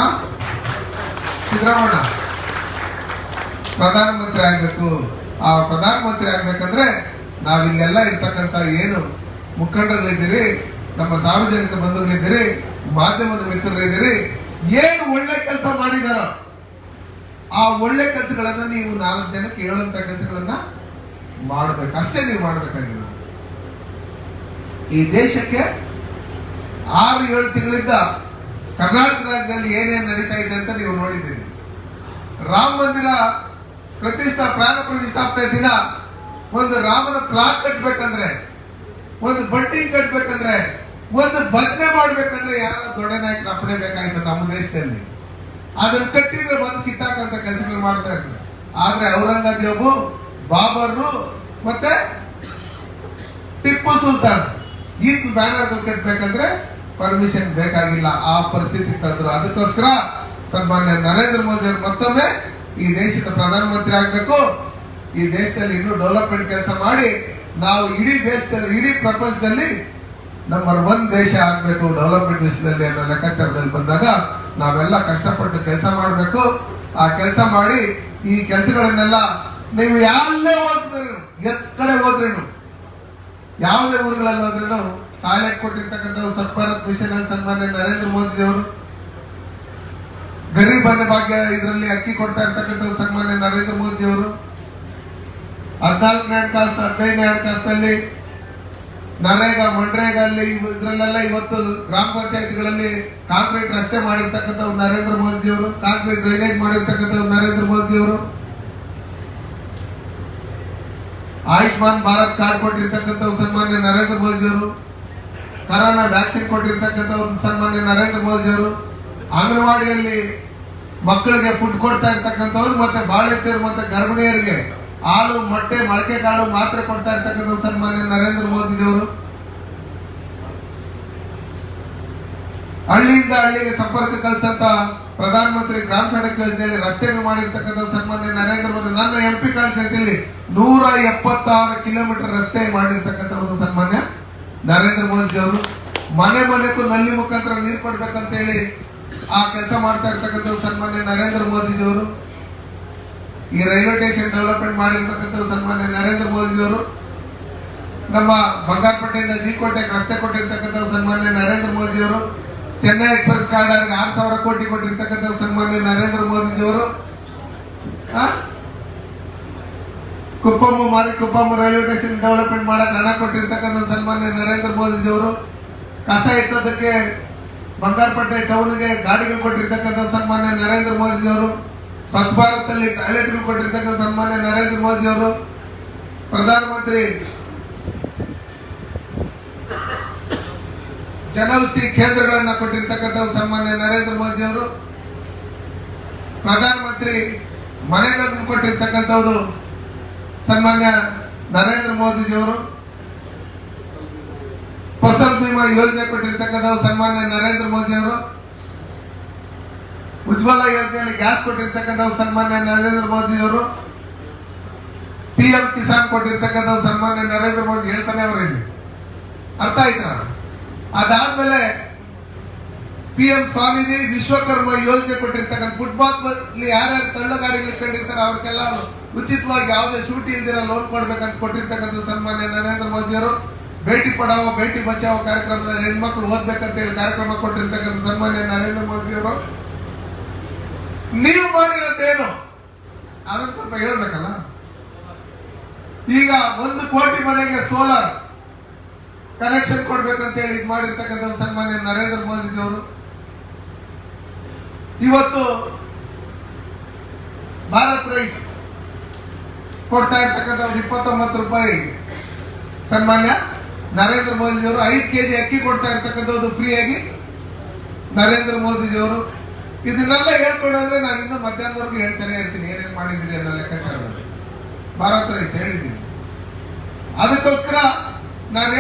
ಸಿದ್ದರಾಮಣ್ಣ ಪ್ರಧಾನಮಂತ್ರಿ ಆಗಬೇಕು. ಆ ಪ್ರಧಾನಮಂತ್ರಿ ಆಗ್ಬೇಕಂದ್ರೆ ನಾವಿಲ್ಲೆಲ್ಲ ಇರ್ತಕ್ಕಂಥ ಏನು ಮುಖಂಡರಲ್ಲಿದ್ದೀರಿ, ನಮ್ಮ ಸಾರ್ವಜನಿಕ ಬಂಧುಗಳಿದ್ದೀರಿ, ಮಾಧ್ಯಮದ ಮಿತ್ರರಿದ್ದೀರಿ, ಏನು ಒಳ್ಳೆ ಕೆಲಸ ಮಾಡಿದಾರ ಆ ಒಳ್ಳೆ ಕೆಲಸಗಳನ್ನ ನೀವು ನಾಲ್ಕು ಜನಕ್ಕೆ ಹೇಳುವಂತ ಕೆಲಸಗಳನ್ನ ಮಾಡಬೇಕು. ಅಷ್ಟೇ ನೀವು ಮಾಡಬೇಕಾಗಿರೋದು. ಈ ದೇಶಕ್ಕೆ ಆರು ಏಳು ತಿಂಗಳಿಂದ ಕರ್ನಾಟಕ ರಾಜ್ಯದಲ್ಲಿ ಏನೇನು ನಡೀತಾ ಇದೆ ಅಂತ ನೀವು ನೋಡಿದ್ದೀರಿ. ರಾಮ ಮಂದಿರ ಪ್ರತಿಷ್ಠಾ, ಪ್ರಾಣ ಪ್ರತಿಷ್ಠಾಪನೆ ದಿನ ಒಂದು ರಾಮನ ಪ್ಲಾಟ್ ಕಟ್ಬೇಕಂದ್ರೆ, ಒಂದು ಬಡ್ಡಿ ಕಟ್ಬೇಕಂದ್ರೆ, ಒಂದು ಭಜನೆ ಮಾಡ್ಬೇಕಂದ್ರೆ ಯಾರ ದೊಡ್ಡ ನಾಯಕರ ಅಪ್ಪಣೆ ಬೇಕಾಯ್ತು ನಮ್ಮ ದೇಶದಲ್ಲಿ. ಅದನ್ನು ಕಟ್ಟಿದ್ರೆ ಬಂದು ಕಿತ್ತಾಕಂತ ಕೆಲಸಗಳು ಮಾಡ್ತಾ ಇದ್ರು. ಆದ್ರೆ ಔರಂಗಜೇಬು ಬಾಬರ್ನು ಮತ್ತೆ ಟಿಪ್ಪು ಸುಲ್ತಾನ್. ಈ ಬ್ಯಾನರ್ ಕಟ್ಟಬೇಕಂದ್ರೆ ಪರ್ಮಿಷನ್ ಬೇಕಾಗಿಲ್ಲ. ಆ ಪರಿಸ್ಥಿತಿ ತಂದ್ರು. ಅದಕ್ಕೋಸ್ಕರ ಸನ್ಮಾನ್ಯ ನರೇಂದ್ರ ಮೋದಿ ಅವರು ಮತ್ತೊಮ್ಮೆ ಈ ದೇಶದ ಪ್ರಧಾನಮಂತ್ರಿ ಆಗಬೇಕು. ಈ ದೇಶದಲ್ಲಿ ಇನ್ನೂ ಡೆವಲಪ್ಮೆಂಟ್ ಕೆಲಸ ಮಾಡಿ ನಾವು ಇಡೀ ದೇಶದಲ್ಲಿ, ಇಡೀ ಪ್ರಪಂಚದಲ್ಲಿ ನಂಬರ್ ಒನ್ ದೇಶ ಆಗಬೇಕು ಡೆವಲಪ್ಮೆಂಟ್ ವಿಷಯದಲ್ಲಿ ಅನ್ನೋ ಲೆಕ್ಕಾಚಾರದಲ್ಲಿ ಬಂದಾಗ ನಾವೆಲ್ಲ ಕಷ್ಟಪಟ್ಟು ಕೆಲಸ ಮಾಡಬೇಕು. ಆ ಕೆಲಸ ಮಾಡಿ ಈ ಕೆಲಸಗಳನ್ನೆಲ್ಲ ನೀವು ಯಾರನ್ನೇ ಹೋದ್ರೇನು ಎತ್ ಕಡೆ ಹೋದ್ರೇನು ಯಾವುದೇ ಊರುಗಳಲ್ಲಿ ಹೋದ್ರೂ ಟಾಯ್ಲೆಟ್ ಕೊಟ್ಟಿರ್ತಕ್ಕಂಥ ಸ್ವಚ್ಛ ಭಾರತ್ ಮಿಷನ್ ಅಲ್ಲಿ ಸನ್ಮಾನ್ಯ ನರೇಂದ್ರ ಮೋದಿ ಅವರು ಗರೀಬ್ ಅನ್ನ ಭಾಗ್ಯ ಇದರಲ್ಲಿ ಅಕ್ಕಿ ಕೊಡ್ತಾ ಇರ್ತಕ್ಕಂಥ ಸನ್ಮಾನ್ಯ ನರೇಂದ್ರ ಮೋದಿ ಅವರು ಹದಿನಾಲ್ಕನೇ ಹಣಕಾಸು ಹದಿನೈದನೇ ಹಣಕಾಸಿನಲ್ಲಿ ನರೇಗಾ ಅಲ್ಲಿ ಇದ್ರಲ್ಲೆಲ್ಲ ಇವತ್ತು ಗ್ರಾಮ ಪಂಚಾಯತ್ಗಳಲ್ಲಿ ಕಾಂಕ್ರೀಟ್ ರಸ್ತೆ ಮಾಡಿರ್ತಕ್ಕಂಥ ನರೇಂದ್ರ ಮೋದಿ ಅವರು ಕಾಂಕ್ರೀಟ್ ಡ್ರೈನೇಜ್ ಮಾಡಿರ್ತಕ್ಕಂಥ ನರೇಂದ್ರ ಮೋದಿ ಅವರು ಆಯುಷ್ಮಾನ್ ಭಾರತ್ ಕಾರ್ಡ್ ಕೊಟ್ಟಿರ್ತಕ್ಕಂಥ ಸನ್ಮಾನ್ಯ ನರೇಂದ್ರ ಮೋದಿ ಅವರು, ಕರೋನಾ ವ್ಯಾಕ್ಸಿನ್ ಕೊಟ್ಟಿರ್ತಕ್ಕಂಥ ಒಂದು ಸನ್ಮಾನ್ಯ ನರೇಂದ್ರ ಮೋದಿ ಅವರು, ಅಂಗನವಾಡಿಯಲ್ಲಿ ಮಕ್ಕಳಿಗೆ ಫುಡ್ ಕೊಡ್ತಾ ಇರ್ತಕ್ಕಂಥವ್ರು ಮತ್ತೆ ಬಾಳೆ ಮತ್ತೆ ಗರ್ಭಿಣಿಯರಿಗೆ ಹಾಲು, ಮೊಟ್ಟೆ ಮೊಳಕೆ ಕಾಳು ಮಾತ್ರ ಕೊಡ್ತಾ ಇರ್ತಕ್ಕಂಥ ಸನ್ಮಾನ್ಯ ನರೇಂದ್ರ ಮೋದಿ ಹಳ್ಳಿಯಿಂದ ಹಳ್ಳಿಗೆ ಸಂಪರ್ಕ ಕಲ್ಸಂತ ಪ್ರಧಾನಮಂತ್ರಿ ಗ್ರಾಮ ಸಡಕ್ ಯೋಜನೆಯಲ್ಲಿ ರಸ್ತೆಗಳು ಮಾಡಿರ್ತಕ್ಕಂಥ ಸನ್ಮಾನ್ಯ ನರೇಂದ್ರ ಮೋದಿ, ನನ್ನ ಎಂ ಪಿ ಕಾನ್ಸ್ಟಿಟ್ಯೂನ್ಸಿಯಲ್ಲಿ ನೂರ ಎಪ್ಪತ್ತಾರು ಕಿಲೋಮೀಟರ್ ರಸ್ತೆ ಮಾಡಿರ್ತಕ್ಕಂಥ ಒಂದು ಸನ್ಮಾನ್ಯ ನರೇಂದ್ರ ಮೋದಿ ಅವರು. ಮನೆ ಮನೆಗೂ ನಲ್ಲಿ ಮುಖಾಂತರ ನೀರು ಕೊಡ್ಬೇಕಂತ ಹೇಳಿ ಆ ಕೆಲಸ ಮಾಡ್ತಾ ಇರ್ತಕ್ಕಂಥ ಸನ್ಮಾನ್ಯ ನರೇಂದ್ರ ಮೋದಿ ಅವರು. ಈ ರೈಲ್ವೆ ಸ್ಟೇಷನ್ ಡೆವಲಪ್ಮೆಂಟ್ ಮಾಡಿರ್ತಕ್ಕಂಥ ಸನ್ಮಾನ್ಯ ನರೇಂದ್ರ ಮೋದಿ ಅವರು. ನಮ್ಮ ಬಂಗಾರಪೇಟೆಯಿಂದ ಜೀಕೋಟೆಗೆ ರಸ್ತೆ ಕೊಟ್ಟಿರ್ತಕ್ಕಂಥ ಸನ್ಮಾನ್ಯ ನರೇಂದ್ರ ಮೋದಿ ಅವರು. ಚೆನ್ನೈ ಎಕ್ಸ್ಪ್ರೆಸ್ ಕಾರ್ಡರ್ಗೆ ಆರು ಸಾವಿರ ಕೋಟಿ ಕೊಟ್ಟಿರ್ತಕ್ಕಂಥ ಸನ್ಮಾನ್ಯ ನರೇಂದ್ರ ಮೋದಿಜಿಯವರು ಕುಪ್ಪಮ್ಮ ಮಾರಿ, ಕುಪ್ಪಮ್ಮ ರೈಲ್ವೆ ಸ್ಟೇಷನ್ ಡೆವಲಪ್ಮೆಂಟ್ ಮಾಡಕ್ಕೆ ಹಣ ಕೊಟ್ಟಿರ್ತಕ್ಕಂಥ ಸನ್ಮಾನ್ಯ ನರೇಂದ್ರ ಮೋದಿಜಿಯವರು, ಕಸ ಎತ್ತೋದಕ್ಕೆ ಬಂಗಾರಪೇಟೆ ಟೌನ್ಗೆ ಗಾಡಿಗೆ ಕೊಟ್ಟಿರ್ತಕ್ಕಂಥ ಸನ್ಮಾನ್ಯ ನರೇಂದ್ರ ಮೋದಿಜಿಯವರು, ಸ್ವಚ್ಛ ಭಾರತದಲ್ಲಿ ಟಾಯ್ಲೆಟ್ ಕೊಟ್ಟಿರ್ತಕ್ಕಂಥ ಸನ್ಮಾನ್ಯ ನರೇಂದ್ರ ಮೋದಿಯವರು ಪ್ರಧಾನಮಂತ್ರಿ ಜನೌಷಧಿ ಕೇಂದ್ರಗಳನ್ನ ಕೊಟ್ಟಿರ್ತಕ್ಕಂಥ ಸನ್ಮಾನ್ಯ ನರೇಂದ್ರ ಮೋದಿ ಅವರು. ಪ್ರಧಾನಮಂತ್ರಿ ಮನೆಗಳನ್ನು ಕೊಟ್ಟಿರ್ತಕ್ಕಂಥವ್ರು ಸನ್ಮಾನ್ಯ ನರೇಂದ್ರ ಮೋದಿಜಿಯವರು ಫಸಲ್ ಭೀಮಾ ಯೋಜನೆ ಕೊಟ್ಟಿರ್ತಕ್ಕಂಥ ಸನ್ಮಾನ್ಯ ನರೇಂದ್ರ ಮೋದಿ ಅವರು ಉಜ್ವಲ ಯೋಜನೆಯಲ್ಲಿ ಗ್ಯಾಸ್ ಕೊಟ್ಟಿರ್ತಕ್ಕಂಥ ಸನ್ಮಾನ್ಯ ನರೇಂದ್ರ ಮೋದಿ ಅವರು ಪಿ ಎಂ ಕಿಸಾನ್ ಕೊಟ್ಟಿರ್ತಕ್ಕಂಥ ಸನ್ಮಾನ್ಯ ನರೇಂದ್ರ ಮೋದಿ ಹೇಳ್ತಾನೆ ಅವರು ಇಲ್ಲಿ. ಅರ್ಥ ಆಯ್ತಾ? ಅದಾದ್ಮೇಲೆ ಪಿ ಎಂ ಸ್ವಾಮೀಜಿ ವಿಶ್ವಕರ್ಮ ಯೋಜನೆ ಕೊಟ್ಟಿರ್ತಕ್ಕಂಥ ಫುಟ್ಬಾಲ್ ಅಲ್ಲಿ ಯಾರ್ಯಾರು ತಳ್ಳ ಕಂಡಿರ್ತಾರೆ ಅವ್ರಿಗೆಲ್ಲ ಉಚಿತವಾಗಿ ಯಾವುದೇ ಶೂಟಿ ಇಲ್ದಿರ ಲೋನ್ ಕೊಡ್ಬೇಕಂತ ಕೊಟ್ಟಿರ್ತಕ್ಕಂಥ ಸನ್ಮಾನ್ಯ ನರೇಂದ್ರ ಮೋದಿ ಅವರು. ಭೇಟಿ ಪಡಾವೋ ಭೇಟಿ ಬಚಾವೋ ಕಾರ್ಯಕ್ರಮದಲ್ಲಿ ಹೆಣ್ಮಕ್ಳು ಓದ್ಬೇಕಂತ ಹೇಳಿ ಕಾರ್ಯಕ್ರಮ ಕೊಟ್ಟಿರ್ತಕ್ಕಂಥ ಸನ್ಮಾನ್ಯ ನರೇಂದ್ರ ಮೋದಿ ಅವರು. ನೀವು ಮಾಡಿರೋದೇನು? ಅದನ್ನು ಸ್ವಲ್ಪ ಹೇಳ್ಬೇಕಲ್ಲ? ಈಗ ಒಂದು ಕೋಟಿ ಮನೆಗೆ ಸೋಲಾರ್ ಕನೆಕ್ಷನ್ ಕೊಡ್ಬೇಕಂತ ಹೇಳಿ ಇದು ಮಾಡಿರ್ತಕ್ಕಂಥ ಸನ್ಮಾನ್ಯ ನರೇಂದ್ರ ಮೋದಿಜಿ ಅವರು. ಇವತ್ತು ಭಾರತ್ ರೈಸ್ ಕೊಡ್ತಾ ಇರ್ತಕ್ಕಂಥ ಇಪ್ಪತ್ತೊಂಬತ್ತು ರೂಪಾಯಿ ಸನ್ಮಾನ್ಯ ನರೇಂದ್ರ ಮೋದಿಜಿಯವರು ಐದು ಕೆ ಜಿ ಅಕ್ಕಿ ಕೊಡ್ತಾ ಇರ್ತಕ್ಕಂಥದ್ದು ಫ್ರೀಯಾಗಿ ನರೇಂದ್ರ ಮೋದಿಜಿಯವರು ಇದನ್ನೆಲ್ಲ ಹೇಳ್ಕೊಳ್ಳೋದ್ರೆ ನಾನು ಇನ್ನೂ ಮಧ್ಯಾಹ್ನದವರೆಗೂ ಹೇಳ್ತಾನೆ ಇರ್ತೀನಿ. ಏನೇನು ಮಾಡಿದ್ದೀರಿ ಅನ್ನೋ ಲೆಕ್ಕಾಚಾರದಲ್ಲಿ. ಭಾರತ ರೈಸ್ ಹೇಳಿದ್ದೀನಿ. ಅದಕ್ಕೋಸ್ಕರ ನಾನು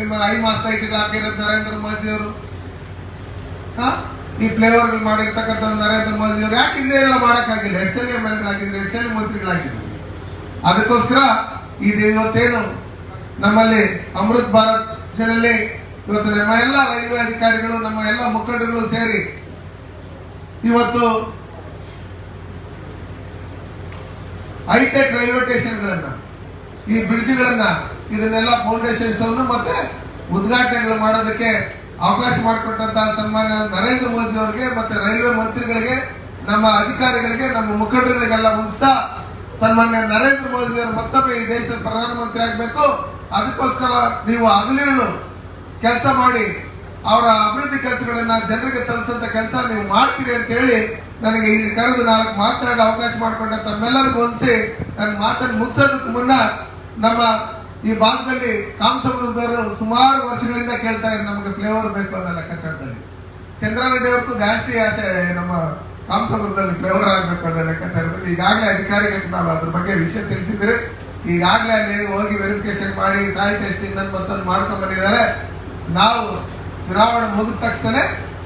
ನಿಮ್ಮ ಐ ಮಾಸ್ಟೈಟ್ ಇಲಾಖೆ ನರೇಂದ್ರ ಮೋದಿಯವರು ಹಾ? ಈ ಫ್ಲೇವರ್ ಮಾಡಿರ್ತಕ್ಕಂಥ ನರೇಂದ್ರ ಮೋದಿ ಅವರು ಯಾಕೆ ಹಿಂದೆ ಎಲ್ಲ ಮಾಡೋಕ್ಕಾಗಿಲ್ಲ? ಎರಡು ಸಲ ಎಂ ಎಲ್ಗಳಾಗಿದ್ರು ಎರಡು ಸಲ ಮಂತ್ರಿಗಳಾಗಿದ್ರು. ಅದಕ್ಕೋಸ್ಕರ ಇದು ಇವತ್ತೇನು ನಮ್ಮಲ್ಲಿ ಅಮೃತ್ ಭಾರತ್ನಲ್ಲಿ ಇವತ್ತು ನಮ್ಮ ಎಲ್ಲ ರೈಲ್ವೆ ಅಧಿಕಾರಿಗಳು, ನಮ್ಮ ಎಲ್ಲ ಮುಖಂಡರುಗಳು ಸೇರಿ ಇವತ್ತು ಹೈಟೆಕ್ ರೈಲ್ವೆ ಸ್ಟೇಷನ್ಗಳನ್ನ, ಈ ಬ್ರಿಡ್ಜ್ಗಳನ್ನ ಇದನ್ನೆಲ್ಲ ಫೌಂಡೇಶನ್ ಸ್ಟೋನ್ ಮತ್ತೆ ಉದ್ಘಾಟನೆಗಳು ಮಾಡೋದಕ್ಕೆ ಅವಕಾಶ ಮಾಡಿಕೊಟ್ಟಂತಹ ಸನ್ಮಾನ್ಯ ನರೇಂದ್ರ ಮೋದಿ ಅವರಿಗೆ ಮತ್ತೆ ರೈಲ್ವೆ ಮಂತ್ರಿಗಳಿಗೆ, ನಮ್ಮ ಅಧಿಕಾರಿಗಳಿಗೆ, ನಮ್ಮ ಮುಖಂಡರಿಗೆಲ್ಲ ಮುಗಿಸ್ತಾ ಸನ್ಮಾನ್ಯ ನರೇಂದ್ರ ಮೋದಿ ಅವರು ಮತ್ತೊಮ್ಮೆ ಈ ದೇಶದ ಪ್ರಧಾನಮಂತ್ರಿ ಆಗಬೇಕು. ಅದಕ್ಕೋಸ್ಕರ ನೀವು ಹಗಲಿರುಳು ಕೆಲಸ ಮಾಡಿ, ಅವರ ಅಭಿವೃದ್ಧಿ ಕೆಲಸಗಳನ್ನ ಜನರಿಗೆ ತಲುಪಿಸುವಂತ ಕೆಲಸ ನೀವು ಮಾಡ್ತೀರಿ ಅಂತ ಹೇಳಿ ನನಗೆ ಇಲ್ಲಿ ಕರೆದು ನಾಲ್ಕು ಮಾತನಾಡೋ ಅವಕಾಶ ಮಾಡಿಕೊಂಡ ತಮ್ಮೆಲ್ಲರಿಗೂ ಹೊಂದಿಸಿ ನನ್ನ ಮಾತನ್ನು ಮುಗಿಸೋದಕ್ಕೆ ಮುನ್ನ ನಮ್ಮ ಈ ಭಾಗದಲ್ಲಿ ಕಾಮಸಮುದ್ರದವರು ಸುಮಾರು ವರ್ಷಗಳಿಂದ ಕೇಳ್ತಾ ಇದ್ದಾರೆ ನಮಗೆ ಫ್ಲೇವರ್ ಬೇಕು ಅನ್ನೋ ಲೆಕ್ಕಾಚಾರದಲ್ಲಿ. ಚಂದ್ರಾರೆಡ್ಡಿ ಅವ್ರಿಗೂ ಜಾಸ್ತಿ ಆಸೆ ನಮ್ಮ ಕಾಮಸಮುದ್ರದಲ್ಲಿ ಫ್ಲೇವರ್ ಆಗಬೇಕು ಅನ್ನೋ ಲೆಕ್ಕಾಚಾರದಲ್ಲಿ. ಈಗಾಗಲೇ ಅಧಿಕಾರಿಗಳಿಗೆ ನಾವು ಅದ್ರ ಬಗ್ಗೆ ವಿಷಯ ತಿಳಿಸಿದ್ರೆ ಈಗಾಗಲೇ ಅಲ್ಲಿ ಹೋಗಿ ವೆರಿಫಿಕೇಶನ್ ಮಾಡಿ ಸಾಯಿ ಟೆಸ್ಟಿಂಗ್ ಮತ್ತೊಂದು ಮಾಡ್ಕೊಂಡು ಬಂದಿದ್ದಾರೆ. ನಾವು ಚುನಾವಣೆ ಮುಗಿದ ತಕ್ಷಣ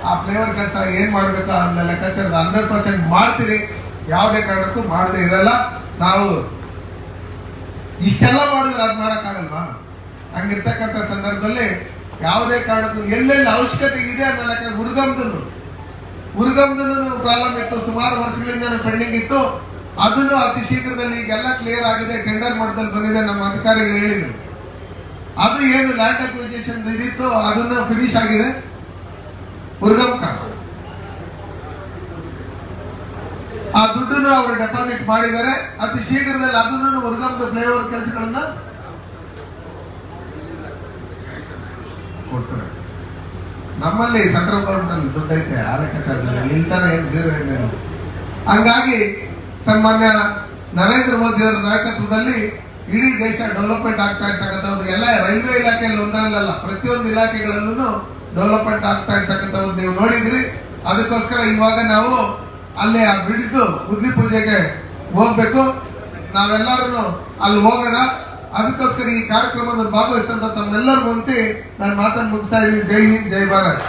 ಆ ಫ್ಲೇವರ್ ಕೆಲಸ ಏನು ಮಾಡ್ಬೇಕು ಅನ್ನೋ ಲೆಕ್ಕಾಚಾರದ ಹಂಡ್ರೆಡ್ ಪರ್ಸೆಂಟ್ ಮಾಡ್ತೀರಿ. ಯಾವುದೇ ಕಾರಣಕ್ಕೂ ಮಾಡದೇ ಇರಲ್ಲ. ನಾವು ಇಷ್ಟೆಲ್ಲ ಮಾಡಿದ್ರೆ ಅದು ಮಾಡೋಕ್ಕಾಗಲ್ವಾ? ಹಂಗಿರ್ತಕ್ಕಂಥ ಸಂದರ್ಭದಲ್ಲಿ ಯಾವುದೇ ಕಾರಣಕ್ಕೂ ಎಲ್ಲೆಲ್ಲಿ ಅವಶ್ಯಕತೆ ಇದೆ ಅನ್ನೋ ಲೆಕ್ಕ ಹುರ್ಗಮ್ದನು. ಹುರ್ಗಮ್ದನು ಪ್ರಾಬ್ಲಮ್ ಇತ್ತು, ಸುಮಾರು ವರ್ಷಗಳಿಂದ ಪೆಂಡಿಂಗ್ ಇತ್ತು. ಅದನ್ನು ಅತಿ ಶೀಘ್ರದಲ್ಲಿ ಈಗೆಲ್ಲ ಕ್ಲಿಯರ್ ಆಗಿದೆ ಟೆಂಡರ್ ಮಟ್ಟದಲ್ಲಿ ಬಂದಿದೆ ನಮ್ಮ ಅಧಿಕಾರಿಗಳು ಹೇಳಿದರು. ಅದು ಏನು ಲ್ಯಾಂಡ್ ಅಕ್ವಿಜೇಷನ್ ಇದಿತ್ತು ಅದನ್ನು ಫಿನಿಶ್ ಆಗಿದೆ. ಹುರ್ಗಮ್ ಆ ದುಡ್ಡನ್ನು ಅವರು ಡೆಪಾಸಿಟ್ ಮಾಡಿದ್ದಾರೆ. ಅತಿ ಶೀಘ್ರದಲ್ಲಿ ಅದನ್ನು ಹುರ್ಗಮ್ದ ಫ್ಲೇವರ್ ಕೆಲಸಗಳನ್ನ ಕೊಡ್ತಾರೆ. ನಮ್ಮಲ್ಲಿ ಸೆಂಟ್ರಲ್ ಗೌರ್ಮೆಂಟ್ ಅಲ್ಲಿ ದುಡ್ಡು ಐತೆ, ಆ ಲೆಕ್ಕಾಚಾರದಲ್ಲಿ. ನಿಲ್ತಾನೆ ಏನು ಜೀರೋ ಏನೇನು ಹಂಗಾಗಿ ಸನ್ಮಾನ್ಯ ನರೇಂದ್ರ ಮೋದಿ ಅವರ ನಾಯಕತ್ವದಲ್ಲಿ ಇಡೀ ದೇಶ ಡೆವಲಪ್ಮೆಂಟ್ ಆಗ್ತಾ ಇರ್ತಕ್ಕಂಥದ್ದು ಎಲ್ಲ ರೈಲ್ವೆ ಇಲಾಖೆಯಲ್ಲಿ ಒಂದರಲ್ಲ ಪ್ರತಿಯೊಂದು ಇಲಾಖೆಗಳಲ್ಲೂ ಡೆವಲಪ್ಮೆಂಟ್ ಆಗ್ತಾ ಇರ್ತಕ್ಕಂಥದ್ದು ನೀವು ನೋಡಿದ್ರಿ. ಅದಕ್ಕೋಸ್ಕರ ಇವಾಗ ನಾವು ಅಲ್ಲಿ ಆ ಬಿಡಿದು ಪೂಜೆಗೆ ಹೋಗ್ಬೇಕು. ನಾವೆಲ್ಲರೂ ಅಲ್ಲಿ ಹೋಗೋಣ. ಅದಕ್ಕೋಸ್ಕರ ಈ ಕಾರ್ಯಕ್ರಮದಲ್ಲಿ ಭಾಗವಹಿಸಿದಂತ ತಮ್ಮೆಲ್ಲರಿಗೂ ಹೊಂದಿ ನಾನು ಮಾತನ್ನು ಮುಗಿಸ್ತಾ ಇದ್ದೀನಿ. ಜೈ ಹಿಂದ್, ಜೈ ಭಾರತ್.